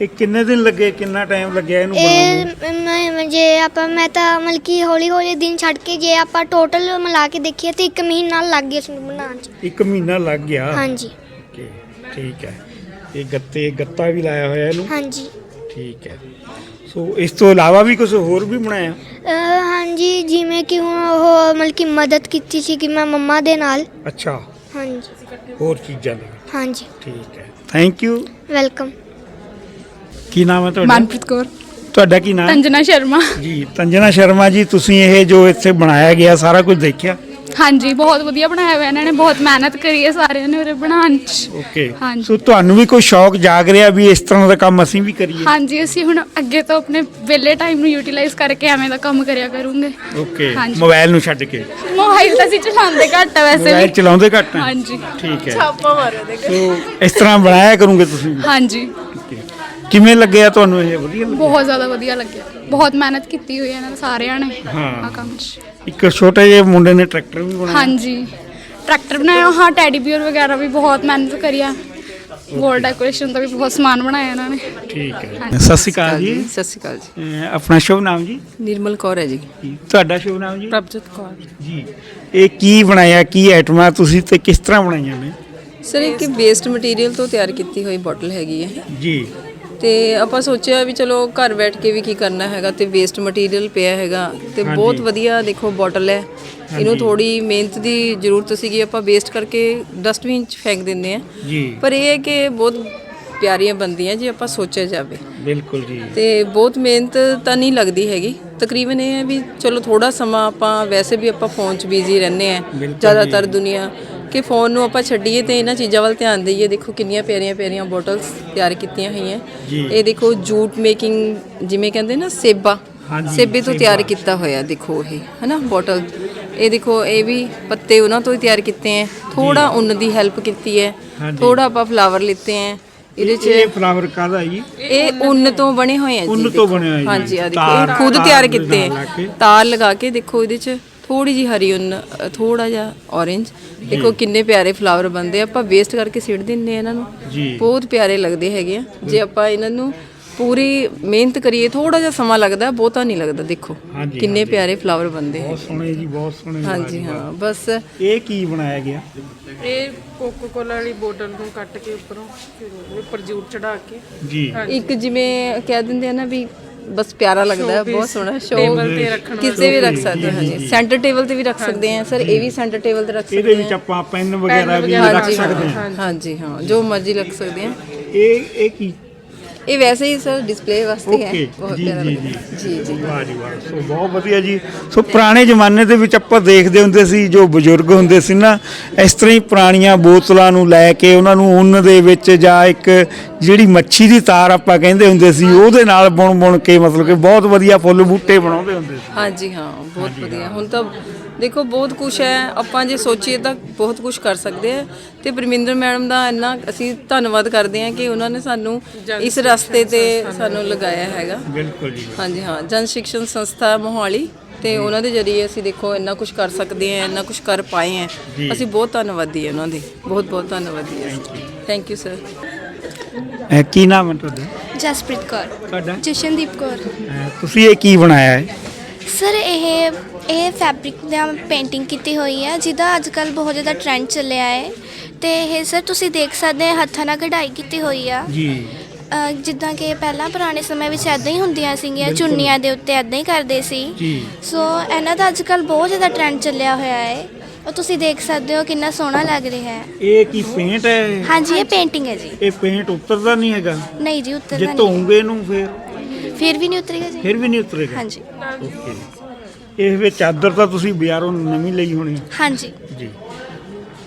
A: ਇਹ ਕਿੰਨੇ ਦਿਨ ਲੱਗੇ ਕਿੰਨਾ ਟਾਈਮ ਲੱਗਿਆ ਇਹਨੂੰ ਬਣਾਉਣ ਨੂੰ?
F: ਇਹ ਮੈਂ ਮੈਂ- ਜੇ ਆਪਾਂ ਮੈਂ ਤਾਂ ਮਤਲਬ ਕਿ ਹੌਲੀ ਹੌਲੀ ਦਿਨ ਛੱਡ ਕੇ ਜੇ ਆਪਾਂ ਟੋਟਲ ਮਿਲਾ ਕੇ ਦੇਖੀਏ ਤਾਂ 1 ਮਹੀਨਾ ਲੱਗ ਗਿਆ ਇਸ ਨੂੰ ਬਣਾਉਣ 'ਚ।
A: ਇੱਕ ਮਹੀਨਾ ਲੱਗ ਗਿਆ?
F: ਹਾਂਜੀ।
A: ਓਕੇ ਠੀਕ ਹੈ। ਇਹ ਗੱਤੇ ਗੱਤਾ ਵੀ ਲਾਇਆ ਹੋਇਆ ਇਹਨੂੰ?
F: ਹਾਂਜੀ।
A: ਠੀਕ ਹੈ। ਸੋ ਇਸ ਤੋਂ ਇਲਾਵਾ ਵੀ ਕੁਝ ਹੋਰ ਵੀ ਬਣਾਇਆ?
F: ਅਹ ਹਾਂਜੀ ਜਿਵੇਂ ਕਿ ਹੁਣ ਉਹ ਮਤਲਬ ਕਿ ਮਦਦ ਕੀਤੀ ਸੀ ਕਿ ਮੈਂ ਮੰਮਾ ਦੇ ਨਾਲ।
A: ਅੱਛਾ।
F: ਹਾਂਜੀ।
A: ਹੋਰ ਚੀਜ਼ਾਂ ਦੇ।
F: ਹਾਂਜੀ।
A: ਠੀਕ ਹੈ। ਥੈਂਕ ਯੂ
F: ਵੈਲਕਮ
A: ਕੀ ਨਾਮ ਹੈ ਤੁਹਾਡਾ?
G: ਮਨਪ੍ਰੀਤ ਕੌਰ।
A: ਤੁਹਾਡਾ ਕੀ ਨਾਮ?
G: ਤੰਜਨਾ ਸ਼ਰਮਾ।
A: ਜੀ ਤੰਜਨਾ ਸ਼ਰਮਾ ਜੀ ਤੁਸੀਂ ਇਹ ਜੋ ਇੱਥੇ ਬਣਾਇਆ ਗਿਆ ਸਾਰਾ ਕੁਝ ਦੇਖਿਆ?
G: ਹਾਂਜੀ ਬਹੁਤ ਵਧੀਆ ਬਣਾਇਆ ਹੋਇਆ ਇਹਨਾਂ ਨੇ ਬਹੁਤ ਮਿਹਨਤ ਕਰੀ ਹੈ ਸਾਰਿਆਂ ਨੇ ਉਰੇ ਬਣਾਉਣ 'ਚ।
A: ਓਕੇ
G: ਹਾਂਜੀ।
A: ਸੋ ਤੁਹਾਨੂੰ ਵੀ ਕੋਈ ਸ਼ੌਕ ਜਾਗ ਰਿਹਾ ਵੀ ਇਸ ਤਰ੍ਹਾਂ ਦਾ ਕੰਮ ਅਸੀਂ ਵੀ ਕਰੀਏ?
G: ਹਾਂਜੀ ਅਸੀਂ ਹੁਣ ਅੱਗੇ ਤੋਂ ਆਪਣੇ ਵਿਹਲੇ ਟਾਈਮ ਨੂੰ ਯੂਟਿਲਾਈਜ਼ ਕਰਕੇ ਐਵੇਂ ਦਾ ਕੰਮ ਕਰਿਆ ਕਰੂੰਗੇ।
A: ਓਕੇ
G: ਹਾਂਜੀ।
A: ਮੋਬਾਈਲ ਨੂੰ ਛੱਡ ਕੇ?
G: ਮੋਬਾਈਲ ਤਾਂ ਅਸੀਂ ਚਲਾਉਂਦੇ ਘੱਟ ਆ ਵੈਸੇ
A: ਮੋਬਾਈਲ
G: ਵੀ
A: ਚਲਾਉਂਦੇ ਘੱਟ ਹੈ
G: ਹਾਂਜੀ।
A: ਠੀਕ ਹੈ।
E: ਛਾਪਾ ਮਾਰੋ ਦੇ
A: ਸੋ ਇਸ ਤਰ੍ਹਾਂ ਬਣਾਇਆ ਕਰੋਗੇ ਤੁਸੀਂ?
G: ਹਾਂਜੀ।
A: Okay. ਕਿਵੇਂ ਲੱਗਿਆ ਤੁਹਾਨੂੰ ਇਹ? ਵਧੀਆ ਲੱਗਿਆ?
G: ਬਹੁਤ ਜ਼ਿਆਦਾ ਵਧੀਆ ਲੱਗਿਆ। ਬਹੁਤ ਮਿਹਨਤ ਕੀਤੀ ਹੋਈ ਹੈ ਇਹਨਾਂ ਨੇ ਸਾਰਿਆਂ ਨੇ
A: ਹਾਂ।
G: ਆ ਕੰਮ 'ਚ।
A: ਇੱਕ ਛੋਟੇ ਜਿਹੇ ਮੁੰਡੇ ਨੇ ਟਰੈਕਟਰ ਵੀ ਬਣਾਇਆ।
G: ਹਾਂਜੀ। ਟਰੈਕਟਰ ਬਣਾਇਆ ਹਾਂ ਟੈਡੀ ਬੀਅਰ ਵਗੈਰਾ ਵੀ ਬਹੁਤ ਮਿਹਨਤ ਕਰੀ ਆ। ਗੋਲ ਡੈਕੋਰੇਸ਼ਨ ਦਾ ਵੀ ਬਹੁਤ ਸਮਾਨ ਬਣਾਇਆ ਇਹਨਾਂ ਨੇ।
A: ਠੀਕ ਹੈ। ਸਤਿ ਸ਼੍ਰੀ ਅਕਾਲ ਜੀ।
H: ਸਤਿ ਸ਼੍ਰੀ ਅਕਾਲ ਜੀ।
A: ਅਹ ਆਪਣਾ ਸ਼ੁਭ ਨਾਮ ਜੀ?
H: ਨਿਰਮਲ ਕੌਰ ਹੈ ਜੀ।
A: ਜੀ, ਤੁਹਾਡਾ ਸ਼ੁਭ ਨਾਮ ਜੀ?
H: ਪ੍ਰਭਜੋਤ ਕੌਰ।
A: ਜੀ। ਇਹ ਕੀ ਬਣਾਇਆ ਕੀ ਆਈਟਮਾਂ ਤੁਸੀਂ ਤੇ ਕਿਸ ਤਰ੍ਹਾਂ ਬਣਾਈਆਂ ਨੇ?
H: ਸਰ ਇਹ ਕਿ ਵੇਸਟ ਮਟੀਰੀਅਲ ਤੋਂ ਤਿਆਰ ਕੀਤੀ ਹੋਈ ਬੋਟਲ ਹੈਗੀ ਹੈ।
A: ਜੀ।
H: ਤੇ ਆਪਾਂ ਸੋਚਿਆ ਵੀ ਚਲੋ ਘਰ ਬੈਠ ਕੇ ਵੀ ਕੀ ਕਰਨਾ ਹੈਗਾ ਤੇ ਵੇਸਟ ਮਟੀਰੀਅਲ ਪਿਆ ਹੈਗਾ ਤੇ ਬਹੁਤ ਵਧੀਆ ਦੇਖੋ ਬੋਟਲ ਹੈ। ਇਹਨੂੰ ਥੋੜੀ ਮਿਹਨਤ ਦੀ ਜ਼ਰੂਰਤ ਸੀਗੀ ਆਪਾਂ ਵੇਸਟ ਕਰਕੇ ਡਸਟਬਿਨ 'ਚ ਫੈਂਕ ਦਿੰਦੇ ਆ
A: ਜੀ।
H: ਪਰ ਇਹ ਹੈ ਕਿ ਬਹੁਤ ਪਿਆਰੀਆਂ ਬਣਦੀਆਂ ਜੇ ਆਪਾਂ ਸੋਚਿਆ ਜਾਵੇ।
A: ਬਿਲਕੁਲ ਜੀ।
H: ਤੇ ਬਹੁਤ ਮਿਹਨਤ ਤਾਂ ਨਹੀਂ ਲੱਗਦੀ ਹੈਗੀ। ਤਕਰੀਬਨ ਇਹ ਹੈ ਵੀ ਚਲੋ ਥੋੜਾ ਸਮਾਂ ਆਪਾਂ ਵੈਸੇ ਵੀ ਆਪਾਂ ਫੋਨ 'ਚ ਬਿਜ਼ੀ ਰਹਿੰਦੇ ਆ ਜ਼ਿਆਦਾਤਰ ਦੁਨੀਆ ਕਿ ਫੋਨ ਨੂੰ ਆਪਾਂ ਛੱਡੀਏ ਤੇ ਇਹਨਾਂ ਚੀਜ਼ਾਂ ਵੱਲ ਧਿਆਨ ਦਈਏ। ਦੇਖੋ ਕਿੰਨੀਆਂ ਪਿਆਰੀਆਂ ਪਿਆਰੀਆਂ ਬੋਟਲਸ ਤਿਆਰ ਕੀਤੀਆਂ ਹੋਈਆਂ। ਇਹ ਦੇਖੋ ਜੂਟ ਮੇਕਿੰਗ ਜਿਵੇਂ ਕਹਿੰਦੇ ਨਾ ਸੇਬਾ। ਸੇਬੇ ਤੋਂ। ਤਿਆਰ ਕੀਤਾ ਹੋਇਆ ਦੇਖੋ ਇਹ ਹਨਾ ਬੋਟਲ। ਇਹ ਦੇਖੋ ਇਹ ਵੀ ਪੱਤੇ ਉਹਨਾਂ ਤੋਂ ਹੀ ਤਿਆਰ ਕੀਤੇ ਹੈ ਥੋੜਾ ਉੱਨ ਦੀ ਹੈਲਪ ਕੀਤੀ ਹੈ। ਥੋੜਾ ਆਪਾਂ ਫਲਾਵਰ ਲਿੱਤੇ ਹੈ ਇਹਦੇ 'ਚ
A: ਇਹ ਫਲਾਵਰ ਕਾਹਦਾ ਜੀ?
H: ਇਹ ਉੱਨ ਤੋਂ ਬਣੇ ਹੋਏ ਆ ਜੀ
A: ਉੱਨ ਤੋਂ। ਬਣੇ ਹੋਏ।
H: ਹਾਂਜੀ ਆ ਦੇਖੋ ਖੁਦ ਤਿਆਰ ਕੀਤੇ ਤਾਰ ਲਗਾ ਕੇ ਦੇਖੋ ਇਹਦੇ ਚ। ਥੋੜੀ ਜੀ ਹਰੀ ਉੱਨ ਥੋੜਾ ਜਿਹਾ orange ਦੇਖੋ ਕਿੰਨੇ ਪਿਆਰੇ ਫਲਾਵਰ ਬਣਦੇ ਆ। ਆਪਾਂ ਵੇਸਟ ਕਰਕੇ ਸਿੱਟ ਦਿੰਦੇ ਆ ਇਹਨਾਂ ਨੂੰ।
A: ਜੀ।
H: ਬਹੁਤ ਪਿਆਰੇ ਲੱਗਦੇ ਹੈਗੇ ਆ। ਜੇ ਆਪਾਂ ਇਹਨਾਂ ਨੂੰ ਪੂਰੀ ਮਿਹਨਤ ਕਰੀਏ ਥੋੜਾ ਜਿਹਾ ਸਮਾਂ ਲੱਗਦਾ ਬਹੁਤਾ ਨਹੀਂ ਲੱਗਦਾ ਦੇਖੋ।
A: ਹਾਂਜੀ,
H: ਕਿੰਨੇ। ਪਿਆਰੇ ਫਲਾਵਰ ਬਣਦੇ ਹੈ
A: ਬਹੁਤ ਸੋਹਣੇ ਜੀ ਬਹੁਤ ਸੋਹਣੇ
H: ਹਾਂਜੀ ਹਾਂ ਬਸ।
A: ਇਹ ਕੀ ਬਣਾਇਆ ਗਿਆ?
I: ਇਹ ਕੋਕੋ ਕੋਲਾ ਵਾਲੀ ਬੋਤਲ ਨੂੰ ਕੱਟ ਕੇ ਉੱਪਰੋਂ ਫਿਰ ਉਹਦੇ ਉੱਪਰ ਜੂਟ ਚੜਾ ਕੇ।
A: ਜੀ।
H: ਇੱਕ ਜਿਵੇਂ ਕਹਿ ਦਿੰਦੇ ਆ ਨਾ ਵੀ ਬਸ ਪਿਆਰਾ ਲੱਗਦਾ ਹੈ ਬਹੁਤ ਸੋਹਣਾ ਸ਼ੋ
I: ਟੇਬਲ ਤੇ ਰੱਖਣ
H: ਕਿਸੇ ਵੀ ਰੱਖ ਸਕਦੇ ਹਾਂ ਜੀ ਸੈਂਟਰ ਟੇਬਲ ਤੇ ਵੀ ਰੱਖ ਸਕਦੇ ਹਾਂ। ਸਰ ਇਹ ਵੀ ਸੈਂਟਰ ਟੇਬਲ ਤੇ ਰੱਖ
A: ਇਹਦੇ
H: ਸਕਦੇ
A: ਵਿੱਚ
H: ਹਾਂ।
A: ਆਪਾਂ ਪੈਨ ਵਗੈਰਾ ਵੀ
I: ਵਗੈਰਾ
A: ਰੱਖ
H: ਹਾਂਜੀ
A: ਸਕਦੇ ਹਾਂ।
H: ਹਾਂ ਹਾਂਜੀ ਹਾਂ। ਜੋ ਮਰਜ਼ੀ ਰੱਖ ਸਕਦੇ ਹਾਂ।
A: ਇਹ ਇਹ ਕੀ?
H: ਇਹ ਵੈਸੇ ਹੀ ਸਰ ਡਿਸਪਲੇ ਵਾਸਤੇ ਹੈ।
A: ਓਕੇ
H: ਬਹੁਤ
A: ਜੀ
H: ਪਿਆਰਾ
A: ਜੀ
H: ਲੱਗਦਾ।
A: ਜੀ।
H: ਹੈ। ਜੀ ਜੀ।
A: ਵਾਹ ਜੀ ਵਾਹ। ਸੋ ਬਹੁਤ ਵਧੀਆ ਜੀ। ਸੋ ਪੁਰਾਣੇ ਜ਼ਮਾਨੇ ਦੇ ਵਿੱਚ ਆਪਾਂ ਦੇਖਦੇ ਹੁੰਦੇ ਸੀ ਜੋ ਬਜ਼ੁਰਗ ਹੁੰਦੇ ਸੀ ਨਾ ਇਸ ਤਰ੍ਹਾਂ ਹੀ ਪੁਰਾਣੀਆਂ ਬੋਤਲਾਂ ਨੂੰ ਲੈ ਕੇ ਉਹਨਾਂ ਨੂੰ ਉੱਨ ਦੇ ਵਿੱਚ ਜਾਂ ਇੱਕ ਜਿਹੜੀ ਮੱਛੀ ਦੀ ਤਾਰ ਆਪਾਂ ਕਹਿੰਦੇ ਹੁੰਦੇ ਸੀ ਉਹਦੇ ਨਾਲ ਬੁਣ ਬੁਣ ਕੇ ਮਤਲਬ ਕਿ ਬਹੁਤ ਵਧੀਆ ਫੁੱਲ ਬੂਟੇ ਬਣਾਉਂਦੇ ਹੁੰਦੇ ਸੀ।
H: ਹਾਂਜੀ ਹਾਂ ਬਹੁਤ ਵਧੀਆ। ਹੁਣ ਤਾਂ ਦੇਖੋ ਬਹੁਤ ਕੁਝ ਹੈ। ਆਪਾਂ ਜੇ ਸੋਚੀਏ ਤਾਂ ਬਹੁਤ ਕੁਝ ਕਰ ਸਕਦੇ ਆ ਤੇ ਪਰਮਿੰਦਰ ਮੈਡਮ ਦਾ ਇੰਨਾ ਅਸੀਂ ਧੰਨਵਾਦ ਕਰਦੇ ਹਾਂ ਕਿ ਉਹਨਾਂ ਨੇ ਸਾਨੂੰ ਇਸ ਰਸਤੇ ਤੇ ਸਾਨੂੰ ਲਗਾਇਆ ਹੈਗਾ।
A: ਬਿਲਕੁਲ ਜੀ।
H: ਹਾਂਜੀ ਹਾਂ। ਜਨ ਸਿੱਖਿਅਨ ਸੰਸਥਾ ਮੋਹਾਲੀ ਤੇ ਉਹਨਾਂ ਦੇ ਜਰੀਏ ਅਸੀਂ ਦੇਖੋ ਇੰਨਾ ਕੁਝ ਕਰ ਸਕਦੇ ਹਾਂ ਇੰਨਾ ਕੁਝ ਕਰ ਪਾਏ ਹਾਂ। ਅਸੀਂ ਬਹੁਤ ਧੰਨਵਾਦੀ ਹਾਂ ਉਹਨਾਂ ਦੇ। ਬਹੁਤ ਬਹੁਤ ਧੰਨਵਾਦੀ ਹਾਂ। ਥੈਂਕ ਯੂ ਸਰ
A: ਅਹ ਕੀ ਨਾਮ ਹੈ ਤੁਹਾਡਾ?
J: ਜਸਪ੍ਰੀਤ ਕੌਰ।
A: ਤੁਹਾਡਾ?
J: ਜਸ਼ਨਦੀਪ ਕੌਰ।
A: ਅਹ ਤੁਸੀਂ ਇਹ ਕੀ ਬਣਾਇਆ ਹੈ?
J: ਸਰ ਇਹ ਇਹ ਫੈਬਰਿਕ ਦਾ ਪੇਂਟਿੰਗ ਕੀਤੀ ਹੋਈ ਹੈ ਜਿਹਦਾ ਅੱਜ ਕੱਲ ਬਹੁਤ ਜ਼ਿਆਦਾ ਟ੍ਰੈਂਡ ਚੱਲਿਆ ਹੈ। ਤੇ ਇਹ ਸਰ ਤੁਸੀਂ ਦੇਖ ਸਕਦੇ ਹੋ ਹੱਥਾਂ ਨਾਲ ਕਢਾਈ ਕੀਤੀ ਹੋਈ ਆ।
A: ਜੀ।
J: ਅ, ਜਿੱਦਾਂ ਕਿ ਪਹਿਲਾਂ ਪੁਰਾਣੇ ਸਮੇਂ ਵਿੱਚ ਐਦਾਂ ਹੀ ਹੁੰਦੀਆਂ ਸੀਗੀਆਂ ਚੁੰਨੀਆਂ ਦੇ ਉੱਤੇ ਐਦਾਂ ਹੀ ਕਰਦੇ ਸੀ।
A: ਜੀ।
J: ਸੋ ਇਹਨਾਂ ਦਾ ਅੱਜ ਕੱਲ ਬਹੁਤ ਜ਼ਿਆਦਾ ਟ੍ਰੈਂਡ ਚੱਲਿਆ ਹੋਇਆ ਹੈ। ਉਹ ਤੁਸੀਂ ਦੇਖ ਸਕਦੇ ਹੋ ਕਿੰਨਾ ਸੋਹਣਾ ਲੱਗ ਰਿਹਾ ਹੈ।
A: ਇਹ ਕੀ ਪੇਂਟ ਹੈ?
J: ਹਾਂਜੀ ਇਹ ਪੇਂਟਿੰਗ ਹੈ ਜੀ।
A: ਇਹ ਪੇਂਟ ਉਤਰਦਾ ਨਹੀਂ ਹੈਗਾ?
J: ਨਹੀਂ ਜੀ
A: ਜੇ
J: ਉਤਰਦਾ ਨਹੀਂ।
A: ਧੋਉਂਗੇ ਇਹਨੂੰ ਫਿਰ?
J: ਫਿਰ ਵੀ ਨਹੀਂ ਉਤਰੇਗਾ ਜੀ।
A: ਫਿਰ ਵੀ ਨਹੀਂ ਉਤਰੇਗਾ?
J: ਹਾਂਜੀ।
A: ਓਕੇ। ਇਹ ਵਿੱਚ ਚਾਦਰ ਤਾਂ ਤੁਸੀਂ ਬਾਜ਼ਾਰੋਂ ਨਵੀਂ ਲਈ ਹੋਣੀ
J: ਹਾਂਜੀ
A: ਜੀ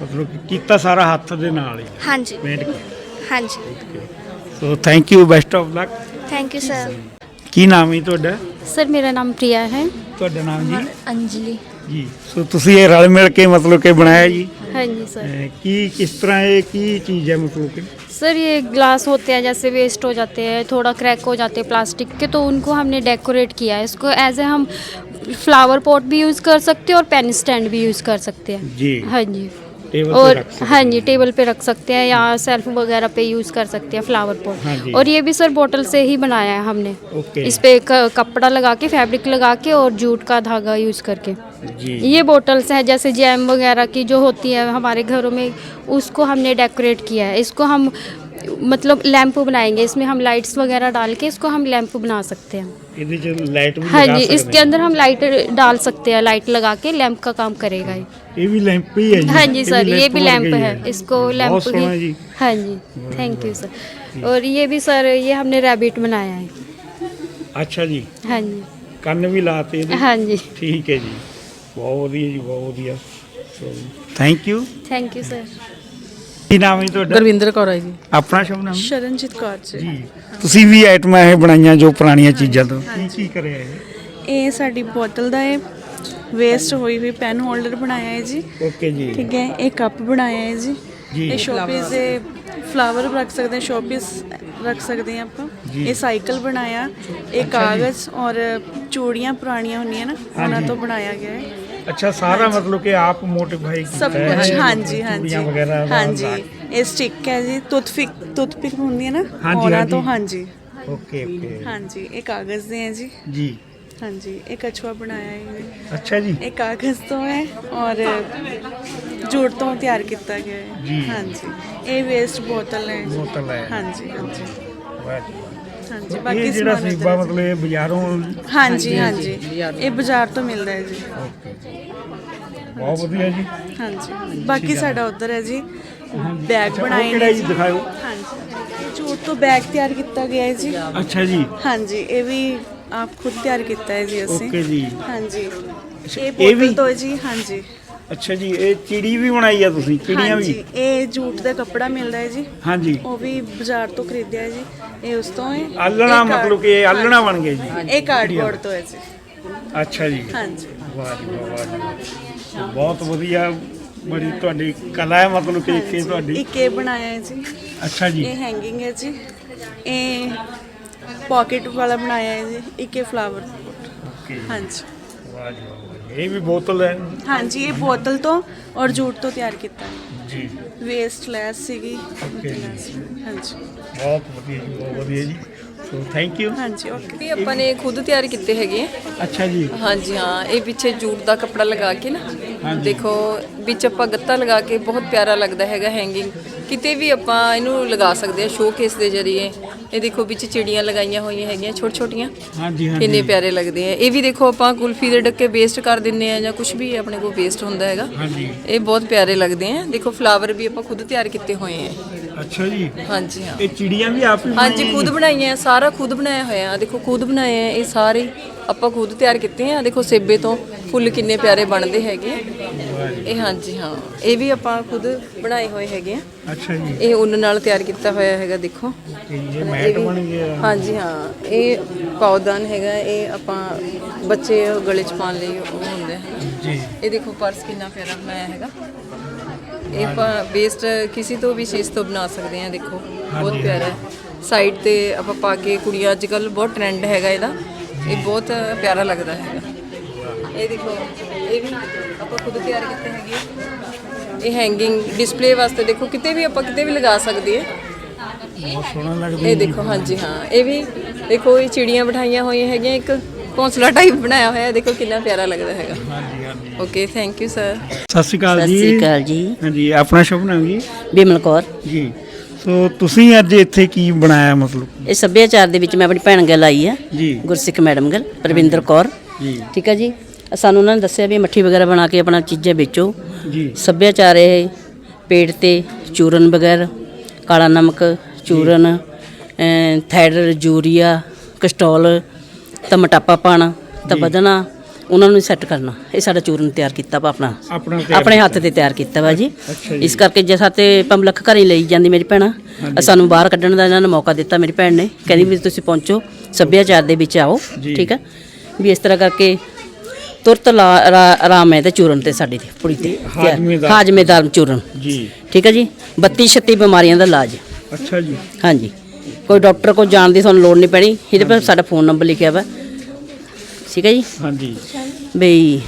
A: ਮਤਲਬ ਕਿ ਕੀਤਾ ਸਾਰਾ ਹੱਥ ਦੇ ਨਾਲ ਹੀ
J: ਹਾਂਜੀ
A: ਪੇਂਟ ਕੀਤਾ
J: ਹਾਂਜੀ
A: so thank you best of luck
J: thank you sir
A: ਕੀ ਨਾਮ ਹੈ ਤੁਹਾਡਾ
G: सर मेरा नाम प्रिया है
A: ਤੁਹਾਡਾ ਨਾਮ ਜੀ
J: ਅੰਜਲੀ
A: ਜੀ ਸੋ ਤੁਸੀਂ ਇਹ ਰਲ ਮਿਲ ਕੇ ਮਤਲਬ ਕਿ ਬਣਾਇਆ ਜੀ
G: हाँ जी सर
A: ਅਹ ਕੀ ਕਿਸ ਤਰ੍ਹਾਂ ਇਹ ਕੀ ਚੀਜ਼ ਹੈ ਮਤਲਬ ਕਿ
G: सर ये ग्लास होते हैं जैसे वेस्ट हो जाते हैं थोड़ा क्रैक हो जाते हैं प्लास्टिक के तो उनको हमने डेकोरेट किया है इसको एज ए हम फ्लावर पॉट भी यूज़ कर सकते हैं और पेन स्टैंड भी यूज़ कर सकते हैं।
A: जी।
G: हाँ जी।
A: टेबल
G: और हाँ जी टेबल पे रख सकते हैं या सेल्फ वगैरह पे यूज़ कर सकते हैं फ्लावर पॉट हाँ और ये भी सर बोतल से ही बनाया है हमने।
A: ओके।
G: इस पे कपड़ा लगा के फैब्रिक लगा के और जूट का धागा यूज़ करके।
A: जी।
G: ये बोटल्स हैं जैसे जैम वगैरह की जो होती है हमारे घरों में उसको हमने डेकोरेट किया है। इसको हम मतलब लैंप बनाएँगे इसमें हम लाइट्स वगैरह डाल के इसको हम लैंप बना सकते हैं।
A: ਇਹਦੇ ਚ ਲਾਈਟ ਵੀ
G: हाँ
A: ਲਗਾ
G: जी
A: ਸਕਦੇ
G: इसके अंदर हम लाइट डाल सकते हैं लाइट लगा के लैंप का काम करेगा ये
A: ਇਹ ਵੀ ਲੈਂਪ ਹੀ ਹੈ ਜੀ
G: हाँ जी
A: ਇਹ
G: सर ये भी
A: वर्गा
G: लैंप
A: ही
G: है इसको
A: बहुत
G: लैंप
A: सोहना
G: ही
A: जी
G: हाँ जी थैंक यू सर और ये भी सर ये हमने रैबिट बनाया है
A: ਅੱਛਾ ਜੀ
G: हाँ जी
A: ਕੰਨ ਵੀ ਲਾਤੇ ਇਹਦੇ
G: हाँ जी
A: ਠੀਕ ਹੈ ਜੀ ਬਹੁਤ ਵਧੀਆ ਜੀ ਬਹੁਤ ਵਧੀਆ so thank you
G: thank you sir
A: ਕੀ ਨਾਮ ਹੈ ਤੁਹਾਡਾ?
I: ਗੁਰਵਿੰਦਰ ਕੌਰ ਹੈ ਜੀ।
A: ਆਪਣਾ ਸ਼ੁਭ ਨਾਮ?
I: ਸ਼ਰਨਜੀਤ ਕੌਰ ਜੀ।
A: ਜੀ। ਤੁਸੀਂ ਵੀ ਆਈਟਮਾਂ ਇਹ ਬਣਾਈਆਂ ਜੋ ਪੁਰਾਣੀਆਂ ਚੀਜ਼ਾਂ ਤੋਂ? ਕੀ ਕੀ ਕਰਿਆ ਇਹ?
E: ਇਹ ਸਾਡੀ ਬੋਤਲ ਦਾ ਹੈ ਵੇਸਟ ਹੋਈ ਹੋਈ ਪੈਨ ਹੋਲਡਰ ਬਣਾਇਆ ਹੈ ਜੀ।
A: ਓਕੇ ਜੀ।
E: ਠੀਕ ਹੈ ਇਹ ਕੱਪ ਬਣਾਇਆ ਹੈ ਜੀ।
A: ਜੀ।
E: ਇਹ ਸ਼ੋਪੀਸ ਦੇ ਫਲਾਵਰ ਰੱਖ ਸਕਦੇ ਹਾਂ ਸ਼ੋਪੀਸ ਰੱਖ ਸਕਦੇ ਹਾਂ ਆਪਾਂ। ਇਹ ਸਾਈਕਲ ਬਣਾਇਆ। ਇਹ ਕਾਗਜ਼ ਔਰ ਚੂੜੀਆਂ ਪੁਰਾਣੀਆਂ ਹੁੰਦੀਆਂ ਨਾ ਉਹਨਾਂ ਤੋਂ ਬਣਾਇਆ ਗਿਆ ਹੈ।
A: ਅੱਛਾ ਸਾਰਾ ਮਤਲਬ ਕਿ ਆਪ ਮੋਟੀਫਾਈ ਕੀਤਾ
E: ਸਭ
A: ਹੈ?
E: ਕੁਝ ਹਾਂਜੀ ਹਾਂਜੀ।
A: ਚੂੜੀਆਂ ਵਗੈਰਾ ਦਾ
E: ਹਾਂਜੀ ਇਹ ਸਟਿਕ ਹੈ ਜੀ ਟੁੱਥਪਿਕ ਟੁੱਥਪਿਕ ਹੁੰਦੀ ਹੈ ਨਾ
A: ਹਾਂਜੀ,
E: ਉਹਨਾਂ ਤੋਂ
A: ਹਾਂਜੀ। Okay okay.
E: ਹਾਂਜੀ ਇਹ ਕਾਗਜ਼ ਦੇ ਹੈ ਜੀ।
A: ਜੀ।
E: ਹਾਂਜੀ ਇਹ ਕਛੂਆ ਬਣਾਇਆ ਹੈ
A: ਅੱਛਾ ਜੀ।
E: ਇਹ ਕਾਗਜ਼ ਤੋਂ ਹੈ ਔਰ ਜੂਟ ਤੋਂ ਤਿਆਰ ਕੀਤਾ ਗਿਆ
A: ਜੀ।
E: ਹੈ ਹਾਂਜੀ ਇਹ ਵੇਸਟ ਬੋਤਲ ਹੈ
A: ਬੋਤਲ ਹੈ।
E: ਹਾਂਜੀ ਹਾਂਜੀ।
A: ਵਾਹ ਜੀ।
E: ਹਾਂਜੀ
A: ਇਹ
E: ਬਾਕੀ
A: ਜਿਹੜਾ
E: ਸਮਾਨ
A: ਸੇਬਾ। ਮਤਲਬ ਇਹ ਬਾਜ਼ਾਰੋਂ
E: ਹਾਂਜੀ ਹਾਂਜੀ। ਇਹ ਬਾਜ਼ਾਰ ਤੋਂ ਮਿਲਦਾ ਹੈ ਜੀ।
A: ਬਹੁਤ ਵਧੀਆ ਜੀ।
E: ਹਾਂਜੀ। ਬਾਕੀ ਸਾਡਾ ਉਧਰ ਹੈ ਜੀ। ਬੈਗ ਬਣਾਏ
A: ਕਿਹੜਾ
E: ਨੇ
A: ਜੀ
E: ਜੀ।
A: ਦਿਖਾਓ
E: ਹਾਂਜੀ। ਇਹ ਜੂਟ ਤੋਂ ਬੈਗ ਤਿਆਰ ਕੀਤਾ ਗਿਆ ਹੈ ਜੀ।
A: ਅੱਛਾ ਜੀ।
E: ਹਾਂਜੀ ਇਹ ਵੀ ਆਪ ਖੁਦ ਤਿਆਰ ਕੀਤਾ ਹੈ ਜੀ ਅਸੀਂ।
A: ਓਕੇ ਜੀ।
E: ਹਾਂਜੀ। ਇਹ
A: ਇਹ ਵੀ?
E: ਬੋਤਲ ਤੋਂ ਹੈ ਜੀ ਹਾਂਜੀ।
A: ਅੱਛਾ ਜੀ ਇਹ ਚਿੜੀ ਵੀ ਬਣਾਈ ਆ ਤੁਸੀਂ ਚਿੜੀਆਂ
E: ਹਾਂਜੀ
A: ਵੀ
E: ਇਹ ਜੂਟ ਦਾ ਕੱਪੜਾ ਮਿਲਦਾ ਹੈ ਜੀ।
A: ਹਾਂਜੀ।
E: ਉਹ ਵੀ ਬਾਜ਼ਾਰ ਤੋਂ ਖਰੀਦਿਆ ਹੈ ਜੀ। ਇਹ ਉਸ ਤੋਂ ਹੈ
A: ਆਲਣਾ
E: ਇਹ
A: ਮਤਲਬ ਕਿ ਇਹ ਆਲਣਾ ਬਣ ਗਏ ਜੀ।
E: ਇਹ ਕਾਰਡਬੋਰਡ ਤੋਂ ਹੈ ਜੀ।
A: ਅੱਛਾ ਜੀ।
E: ਹਾਂਜੀ।
A: ਵਾਹ ਜੀ ਵਾਹ, ਵਾਹ। ਜੀ ਬਹੁਤ ਵਧੀਆ ਬੜੀ ਤੁਹਾਡੀ ਕਲਾ ਹੈ ਮਤਲਬ ਕਿ ਕਿ ਤੁਹਾਡੀ।
E: ਇੱਕ ਇਹ ਬਣਾਇਆ ਹੈ ਜੀ।
A: ਅੱਛਾ ਜੀ।
E: ਇਹ ਹੈਂਗਿੰਗ ਹੈ ਜੀ। ਇਹ ਪਾਕਟ ਵਾਲਾ ਬਣਾਇਆ ਹੈ ਜੀ ਇੱਕ ਇਹ ਫਲਾਵਰ
A: ਓਕੇ।
E: ਹਾਂਜੀ।
A: ਵਾਹ ਜੀ ਵਾਹ, ਵਾਹ ਜੀ। ਇਹ ਵੀ ਬੋਤਲ ਹੈ?
E: ਹਾਂਜੀ ਇਹ ਬੋਤਲ ਤੋਂ ਔਰ ਜੂਟ ਤੋਂ ਤਿਆਰ ਕੀਤਾ। ਹੈ
A: ਜੀ।
E: ਵੇਸਟ ਲੈਸ ਸੀਗੀ।
A: Okay ਜੀ।
E: ਹਾਂਜੀ।
A: ਬਹੁਤ ਵਧੀਆ ਜੀ ਬਹੁਤ ਵਧੀਆ ਜੀ। ਸੋ ਥੈਂਕ ਯੂ
E: ਹਾਂਜੀ ਓਕੇ
H: ਇਹ ਆਪਾਂ ਨੇ ਖੁਦ ਤਿਆਰ ਕੀਤੇ ਹੈਗੇ। ਆ
A: ਅੱਛਾ ਜੀ।
H: ਹਾਂਜੀ ਹਾਂ ਇਹ ਪਿੱਛੇ ਜੂਟ ਦਾ ਕੱਪੜਾ ਲਗਾ ਕੇ ਨਾ ਦੇਖੋ ਵਿੱਚ ਆਪਾਂ ਗੱਤਾ ਲਗਾ ਕੇ ਬਹੁਤ ਪਿਆਰਾ ਲੱਗਦਾ ਹੈਗਾ ਹੈਂਗਿੰਗ ਕਿਤੇ ਵੀ ਆਪਾਂ ਇਹਨੂੰ ਲਗਾ ਸਕਦੇ ਆ ਸ਼ੋਕੇਸ ਦੇ ਜਰੀਏ। ਇਹ ਦੇਖੋ ਵਿੱਚ ਚਿੜੀਆਂ ਲਗਾਈਆਂ ਹੋਈਆਂ ਹੈਗੀਆਂ ਛੋਟ ਛੋਟੀਆਂ
A: ਹਾਂਜੀ।
H: ਕਿੰਨੇ
A: ਹਾਂਜੀ
H: ਪਿਆਰੇ ਲੱਗਦੇ ਆ। ਇਹ ਵੀ ਦੇਖੋ ਆਪਾਂ ਕੁਲਫੀ ਦੇ ਡੱਕੇ ਵੇਸਟ ਕਰ ਦਿੰਨੇ ਆ ਜਾਂ ਕੁਝ ਵੀ ਆਪਣੇ ਕੋਲ ਵੇਸਟ ਹੁੰਦਾ ਹੈਗਾ।
A: ਹਾਂਜੀ।
H: ਇਹ ਬਹੁਤ ਪਿਆਰੇ ਲੱਗਦੇ ਆ। ਦੇਖੋ ਫਲਾਵਰ ਵੀ ਆਪਾਂ ਖੁਦ ਤਿਆਰ ਕੀਤੇ ਹੋਏ ਆ।
A: ਅੱਛਾ ਜੀ।
H: ਹਾਂਜੀ ਹਾਂ।
A: ਇਹ ਚਿੜੀਆਂ ਵੀ ਆਪ ਹੀ
H: ਹਾਂਜੀ ਖੁਦ? ਬਣਾਈਆਂ ਆ, ਸਾਰਾ ਖੁਦ ਬਣਾਇਆ ਹੋਇਆ। ਆ ਦੇਖੋ ਖੁਦ ਬਣਾਏ ਆ ਇਹ ਸਾਰੇ ਆਪਾਂ ਖੁਦ ਤਿਆਰ ਕੀਤੇ ਆ। ਦੇਖੋ ਸੇਬੇ ਤੋਂ ਫੁੱਲ ਕਿੰਨੇ ਪਿਆਰੇ ਬਣਦੇ ਹੈਗੇ ਆ। ਇਹ ਹਾਂਜੀ ਹਾਂ। ਇਹ ਵੀ ਆਪਾਂ ਖੁਦ ਬਣਾਏ ਹੋਏ ਹੈਗੇ ਆ।
A: ਅੱਛਾ ਜੀ।
H: ਇਹ ਉੱਨ ਨਾਲ ਤਿਆਰ ਕੀਤਾ ਹੋਇਆ ਹੈਗਾ ਦੇਖੋ।
A: ਇਹ ਮੈਟ ਬਣ ਗਿਆ।
H: ਹਾਂਜੀ ਹਾਂ। ਇਹ ਪੌਦਾਨ ਹੈਗਾ ਇਹ ਆਪਾਂ ਬੱਚੇ ਗਲੇ 'ਚ ਪਾਉਣ ਲਈ ਉਹ ਹੁੰਦੇ ਹਨ
A: ਜੀ।
H: ਇਹ ਦੇਖੋ ਪਰਸ ਕਿੰਨਾ ਪਿਆਰਾ ਬਣਾਇਆ ਹੈਗਾ। ਇਹ ਆਪਾਂ ਵੇਸਟ ਕਿਸੇ ਤੋਂ ਵੀ ਚੀਜ਼ ਤੋਂ ਬਣਾ ਸਕਦੇ ਆ ਦੇਖੋ ਬਹੁਤ ਪਿਆਰਾ ਹੈ। ਸਾਈਡ ਤੇ ਆਪਾਂ ਪਾ ਕੇ ਕੁੜੀਆਂ ਅੱਜ ਕੱਲ ਬਹੁਤ ਟ੍ਰੈਂਡ ਹੈਗਾ ਇਹਦਾ। ਇਹ ਬਹੁਤ ਪਿਆਰਾ ਲੱਗਦਾ ਹੈਗਾ। ਇਹ ਦੇਖੋ ਇਹ ਵੀ ਆਪਾਂ ਖੁਦ ਤਿਆਰ ਕੀਤੇ ਹੈਗੇ। ਆ। ਇਹ ਹੈਂਗਿੰਗ ਡਿਸਪਲੇ ਵਾਸਤੇ ਦੇਖੋ ਕਿਤੇ ਵੀ ਆਪਾਂ ਕਿਤੇ ਵੀ ਲਗਾ ਸਕਦੇ ਹਾਂ।
A: ਬਹੁਤ ਸੋਹਣਾ ਲੱਗਦਾ
H: ਇਹ ਦੇਖੋ ਹਾਂਜੀ ਹਾਂ। ਇਹ ਵੀ ਦੇਖੋ ਇਹ ਚਿੜੀਆਂ ਬਿਠਾਈਆਂ ਹੋਈਆਂ ਹੈਗੀਆਂ ਇੱਕ। ਘੋਂਸਲਾ ਟਾਈਪ ਬਣਾਇਆ ਹੋਇਆ ਹੈ ਦੇਖੋ ਕਿੰਨਾ ਪਿਆਰਾ ਲੱਗਦਾ ਹੈਗਾ।
A: ਹਾਂਜੀ ਹਾਂਜੀ।
H: ਓਕੇ ਥੈਂਕ ਯੂ ਸਰ
A: ਸਤਿ ਸ਼੍ਰੀ ਅਕਾਲ
K: ਸਤਿ
A: ਜੀ
K: ਸ੍ਰੀ ਅਕਾਲ ਜੀ।
A: ਹਾਂਜੀ ਆਪਣਾ ਸ਼ੁਭ ਨਾਮ ਜੀ
K: ਬਿਮਲ ਕੌਰ।
A: ਜੀ। ਸੋ ਤੁਸੀਂ ਅੱਜ ਇੱਥੇ ਕੀ ਬਣਾਇਆ ਮਤਲਬ?
K: ਇਹ ਸੱਭਿਆਚਾਰ ਦੇ ਵਿੱਚ ਮੈਂ ਆਪਣੀ ਭੈਣ ਗੱਲ ਆਈ ਆ
A: ਜੀ।
K: ਗੁਰਸਿੱਖ ਮੈਡਮ ਗੱਲ ਪ੍ਰਵਿੰਦਰ ਕੌਰ।
A: ਜੀ।
K: ਠੀਕ ਹੈ ਜੀ? ਸਾਨੂੰ ਉਹਨਾਂ ਨੇ ਦੱਸਿਆ ਵੀ ਮੱਠੀ ਵਗੈਰਾ ਬਣਾ ਕੇ ਆਪਣਾ ਚੀਜ਼ਾਂ ਵੇਚੋ।
A: ਜੀ।
K: ਸੱਭਿਆਚਾਰ ਇਹ ਪੇਟ ਤੇ ਚੂਰਨ ਵਗੈਰਾ ਕਾਲਾ ਨਮਕ ਚੂਰਨ ਥਾਇਰਡ ਯੂਰੀਆ ਕਸਟੋਲ ਤਾਂ ਮੋਟਾਪਾ ਪਾਣਾ ਤਾਂ ਵਧਣਾ ਉਹਨਾਂ ਨੂੰ ਸੈੱਟ ਕਰਨਾ। ਇਹ ਸਾਡਾ ਚੂਰਨ ਤਿਆਰ ਕੀਤਾ ਵਾ ਆਪਣਾ।
A: ਆਪਣਾ ਤਿਆਰ
K: ਆਪਣੇ ਹੱਥ ਤੇ ਤਿਆਰ ਕੀਤਾ ਵਾ ਜੀ। ਇਸ ਕਰਕੇ ਜੇ ਸਾਤੇ ਪੰਮਲਖ ਘਰੇ ਲਈ ਜਾਂਦੀ ਮੇਰੀ ਭੈਣਾ ਸਾਨੂੰ ਬਾਹਰ ਕੱਢਣ ਦਾ ਇਹਨਾਂ ਨੇ ਮੌਕਾ ਦਿੱਤਾ ਮੇਰੀ ਭੈਣ ਨੇ। ਕਹਿੰਦੀ ਵੀ ਤੁਸੀਂ ਪਹੁੰਚੋ ਸੱਭਿਆਚਾਰ ਦੇ ਵਿੱਚ ਆਓ। ਠੀਕ ਹੈ ਵੀ ਇਸ ਤਰ੍ਹਾਂ ਕਰਕੇ ਤੁਰਤ ਆਰਾਮ ਹੈ ਤੇ ਚੂਰਨ ਤੇ ਸਾਡੀ ਤੇ। ਪੁੜੀ ਤੇ।
A: ਹਾਜ਼ਮੇਦਾਰ।
K: ਚੂਰਨ।
A: ਜੀ।
K: ਠੀਕ ਹੈ ਜੀ? 32 36 ਬਿਮਾਰੀਆਂ ਦਾ ਇਲਾਜ।
A: ਅੱਛਾ ਜੀ।
K: ਹਾਂਜੀ। ਕੋਈ ਡਾਕਟਰ ਕੋਲ ਜਾਣ ਦੀ ਤੁਹਾਨੂੰ ਲੋੜ ਨਹੀਂ ਪੈਣੀ। ਇਹਦੇ ਪਰ ਸਾਡਾ ਫੋਨ ਨੰਬਰ ਲਿਖਿਆ ਵਾ। ਠੀਕ ਹੈ ਜੀ?
A: ਹਾਂਜੀ।
K: ਬਈ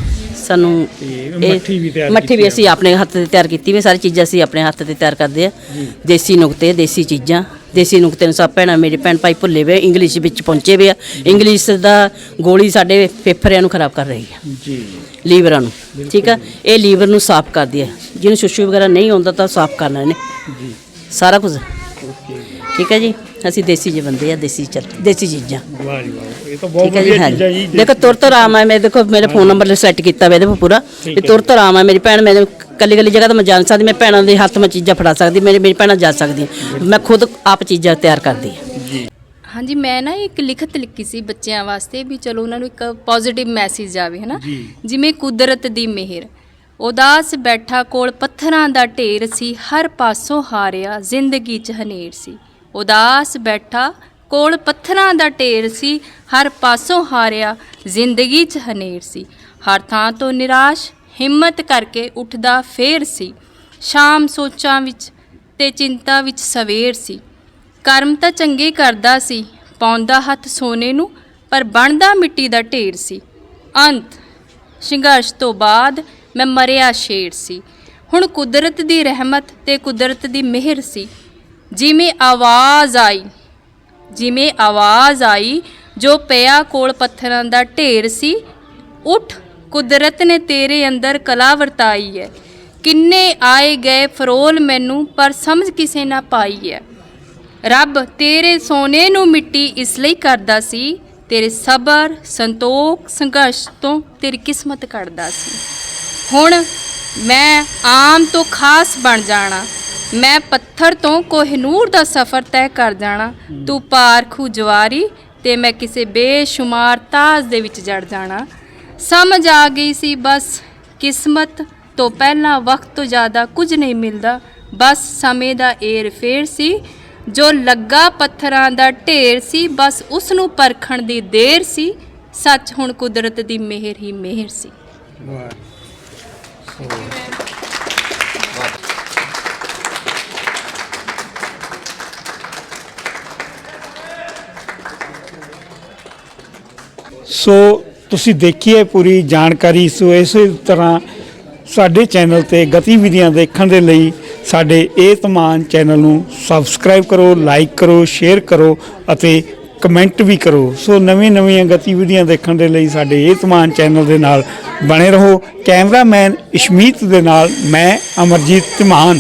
K: ਸਾਨੂੰ ਇਹ-
A: ਮੱਠੀ ਵੀ ਤਿਆਰ
K: ਮੱਠੀ ਵੀ
A: ਆ।
K: ਅਸੀਂ ਆਪਣੇ ਹੱਥ ਤੇ ਤਿਆਰ ਕੀਤੀ ਵੀ ਸਾਰੀ ਚੀਜ਼ਾਂ ਅਸੀਂ ਆਪਣੇ ਹੱਥ ਤੇ ਤਿਆਰ ਕਰਦੇ ਆ। ਦੇਸੀ ਨੁਕਤੇ ਦੇਸੀ ਚੀਜ਼ਾਂ। ਦੇਸੀ ਨੁਕਤੇ ਨੂੰ ਸਭ ਭੈਣਾਂ ਮੇਰੇ ਭੈਣ ਭਾਈ ਭੁੱਲੇ ਵੇ ਇੰਗਲਿਸ਼ ਵਿੱਚ ਪਹੁੰਚੇ ਵੇ ਆ। ਇੰਗਲਿਸ਼ ਦਾ ਗੋਲੀ ਸਾਡੇ ਫੇਫੜਿਆਂ ਨੂੰ ਖਰਾਬ ਕਰ ਰਹੀ ਆ।
A: ਜੀ।
K: ਲੀਵਰਾਂ ਨੂੰ। ਠੀਕ ਆ? ਇਹ ਲੀਵਰ ਨੂੰ ਸਾਫ਼ ਕਰਦੀ ਹੈ ਜਿਹਨੂੰ ਸ਼ੁਸ਼ੂ ਵਗੈਰਾ ਨਹੀਂ ਆਉਂਦਾ ਤਾਂ ਸਾਫ਼ ਕਰਨਾ ਇਹਨੇ।
A: ਜੀ।
K: ਸਾਰਾ ਕੁਝ। ਠੀਕ ਹੈ ਜੀ? ਅਸੀਂ ਦੇਸੀ ਜਿਹੇ ਬੰਦੇ ਆ ਦੇਸੀ ਚੱਲ ਦੇਸੀ ਚੀਜ਼ਾਂ।
A: ਵਾਹ ਜੀ ਵਾਹ ਇਹ ਤਾਂ ਬਹੁਤ
K: ਠੀਕ ਹੈ ਜੀ
A: ਵਧੀਆ ਚੀਜ਼ਾਂ
K: ਹਾਂਜੀ
A: ਜੀ
K: ਦੇਖੋ ਤੁਰਤ ਆਰਾਮ ਹੈ ਮੈਂ ਦੇਖੋ ਮੇਰਾ ਫੋਨ ਨੰਬਰ ਸੈੱਟ ਕੀਤਾ ਵਾ ਇਹਦੇ 'ਤੇ ਪੂਰਾ। ਵੀ
A: ਹੈ।
K: ਤੁਰਤ ਆਰਾਮ ਹੈ ਮੇਰੀ ਭੈਣ ਮੇਰੇ ਕੱਲੀ ਕੱਲੀ ਜਗ੍ਹਾ ਤੇ ਮੈਂ ਜਾ ਨਹੀਂ ਸਕਦੀ ਮੈਂ ਭੈਣਾਂ ਦੇ ਹੱਥ ਮੈਂ ਚੀਜ਼ਾਂ ਫੜਾ ਸਕਦੀ ਮੇਰੀ ਮੇਰੀ ਭੈਣਾਂ ਜਾ ਸਕਦੀਆਂ ਮੈਂ ਖੁਦ ਆਪ ਚੀਜ਼ਾਂ ਤਿਆਰ ਕਰਦੀ ਹਾਂ
A: ਜੀ।
B: ਹਾਂਜੀ ਮੈਂ ਨਾ ਇੱਕ ਲਿਖਤ ਲਿਖੀ ਸੀ ਬੱਚਿਆਂ ਵਾਸਤੇ ਵੀ ਚਲੋ ਉਹਨਾਂ ਨੂੰ ਇੱਕ ਪੋਜ਼ਿਟਿਵ ਮੈਸੇਜ ਜਾਵੇ ਹਨਾ?
A: ਜੀ।
B: ਜਿਵੇਂ ਕੁਦਰਤ ਦੀ ਮਿਹਰ। ਉਦਾਸ ਬੈਠਾ ਕੋਲ ਪੱਥਰਾਂ ਦਾ ਢੇਰ ਸੀ ਹਰ ਪਾਸੋਂ ਹਾਰਿਆ ਜ਼ਿੰਦਗੀ 'ਚ ਹਨੇਰ ਸੀ। ਉਦਾਸ ਬੈਠਾ, ਕੋਲ ਪੱਥਰਾਂ ਦਾ ਢੇਰ ਸੀ, ਹਰ ਪਾਸੋਂ ਹਾਰਿਆ, ਜ਼ਿੰਦਗੀ 'ਚ ਹਨੇਰ ਸੀ। ਹਰ ਥਾਂ ਤੋਂ ਨਿਰਾਸ਼, ਹਿੰਮਤ ਕਰਕੇ ਉੱਠਦਾ ਫੇਰ ਸੀ। ਸ਼ਾਮ ਸੋਚਾਂ ਵਿੱਚ ਤੇ ਚਿੰਤਾ ਵਿੱਚ ਸਵੇਰ ਸੀ। ਕਰਮ ਤਾਂ ਚੰਗੇ ਕਰਦਾ ਸੀ, ਪਾਉਂਦਾ ਹੱਥ ਸੋਨੇ ਨੂੰ, ਪਰ ਬਣਦਾ ਮਿੱਟੀ ਦਾ ਢੇਰ ਸੀ। ਅੰਤ, ਸੰਘਰਸ਼ ਤੋਂ ਬਾਅਦ ਮੈਂ ਮਰਿਆ ਸ਼ੇਰ ਸੀ। ਹੁਣ ਕੁਦਰਤ ਦੀ ਰਹਿਮਤ ਤੇ ਕੁਦਰਤ ਦੀ ਮਿਹਰ ਸੀ। ਜਿਵੇਂ ਆਵਾਜ਼ ਆਈ, ਜਿਵੇਂ ਆਵਾਜ਼ ਆਈ, ਜੋ ਪਿਆ ਕੋਲ ਪੱਥਰਾਂ ਦਾ ਢੇਰ ਸੀ, ਉੱਠ, ਕੁਦਰਤ ਨੇ ਤੇਰੇ ਅੰਦਰ ਕਲਾ ਵਰਤਾਈ ਹੈ। ਕਿੰਨੇ ਆਏ ਗਏ ਫਰੋਲ ਮੈਨੂੰ, ਪਰ ਸਮਝ ਕਿਸੇ ਨਾ ਪਾਈ ਹੈ। ਰੱਬ ਤੇਰੇ ਸੋਨੇ ਨੂੰ ਮਿੱਟੀ ਇਸ ਲਈ ਕਰਦਾ ਸੀ, ਤੇਰੇ ਸਬਰ, ਸੰਤੋਖ, ਸੰਘਰਸ਼ ਤੋਂ ਤੇਰੀ ਕਿਸਮਤ ਕੱਢਦਾ ਸੀ। ਹੁਣ ਮੈਂ ਆਮ ਤੋਂ ਖਾਸ ਬਣ ਜਾਣਾ। ਮੈਂ ਪੱਥਰ ਤੋਂ ਕੋਹਿਨੂਰ ਦਾ ਸਫ਼ਰ ਤੈਅ ਕਰ ਜਾਣਾ। ਤੂੰ ਪਾਰਖੂ ਜਵਾਰੀ ਤੇ ਮੈਂ ਕਿਸੇ ਬੇਸ਼ੁਮਾਰ ਤਾਜ ਦੇ ਵਿੱਚ ਜੜ ਜਾਣਾ। ਸਮਝ ਆ ਗਈ ਸੀ ਬਸ ਕਿਸਮਤ ਤੋਂ ਪਹਿਲਾਂ ਵਕਤ ਤੋਂ ਜ਼ਿਆਦਾ ਕੁਝ ਨਹੀਂ ਮਿਲਦਾ। ਬਸ ਸਮੇਂ ਦਾ ਏਰ ਫੇਰ ਸੀ। ਜੋ ਲੱਗਾ ਪੱਥਰਾਂ ਦਾ ਢੇਰ ਸੀ ਬਸ ਉਸ ਨੂੰ ਪਰਖਣ ਦੀ ਦੇਰ ਸੀ। ਸੱਚ ਹੁਣ ਕੁਦਰਤ ਦੀ ਮਿਹਰ ਹੀ ਮਿਹਰ ਸੀ।
A: ਵਾਹ। ਸੋ ਤੁਸੀਂ ਦੇਖੀਏ ਪੂਰੀ ਜਾਣਕਾਰੀ, ਸੋ ਇਸੇ ਤਰ੍ਹਾਂ ਸਾਡੇ ਚੈਨਲ ਤੇ ਗਤੀਵਿਧੀਆਂ ਦੇਖਣ ਦੇ ਲਈ ਸਾਡੇ ਇਹ ਤਮਾਨ ਚੈਨਲ ਨੂੰ ਸਬਸਕ੍ਰਾਈਬ ਕਰੋ, ਲਾਈਕ ਕਰੋ, ਸ਼ੇਅਰ ਕਰੋ ਅਤੇ ਕਮੈਂਟ ਵੀ ਕਰੋ। ਸੋ ਨਵੀਂ ਨਵੀਆਂ ਗਤੀਵਿਧੀਆਂ ਦੇਖਣ ਦੇ ਲਈ ਸਾਡੇ ਇਹ ਤਮਾਨ ਚੈਨਲ ਦੇ ਨਾਲ ਬਣੇ ਰਹੋ। ਕੈਮਰਾਮੈਨ ਇਸ਼ਮੀਤ ਦੇ ਨਾਲ ਮੈਂ ਅਮਰਜੀਤ ਧਮਾਨ।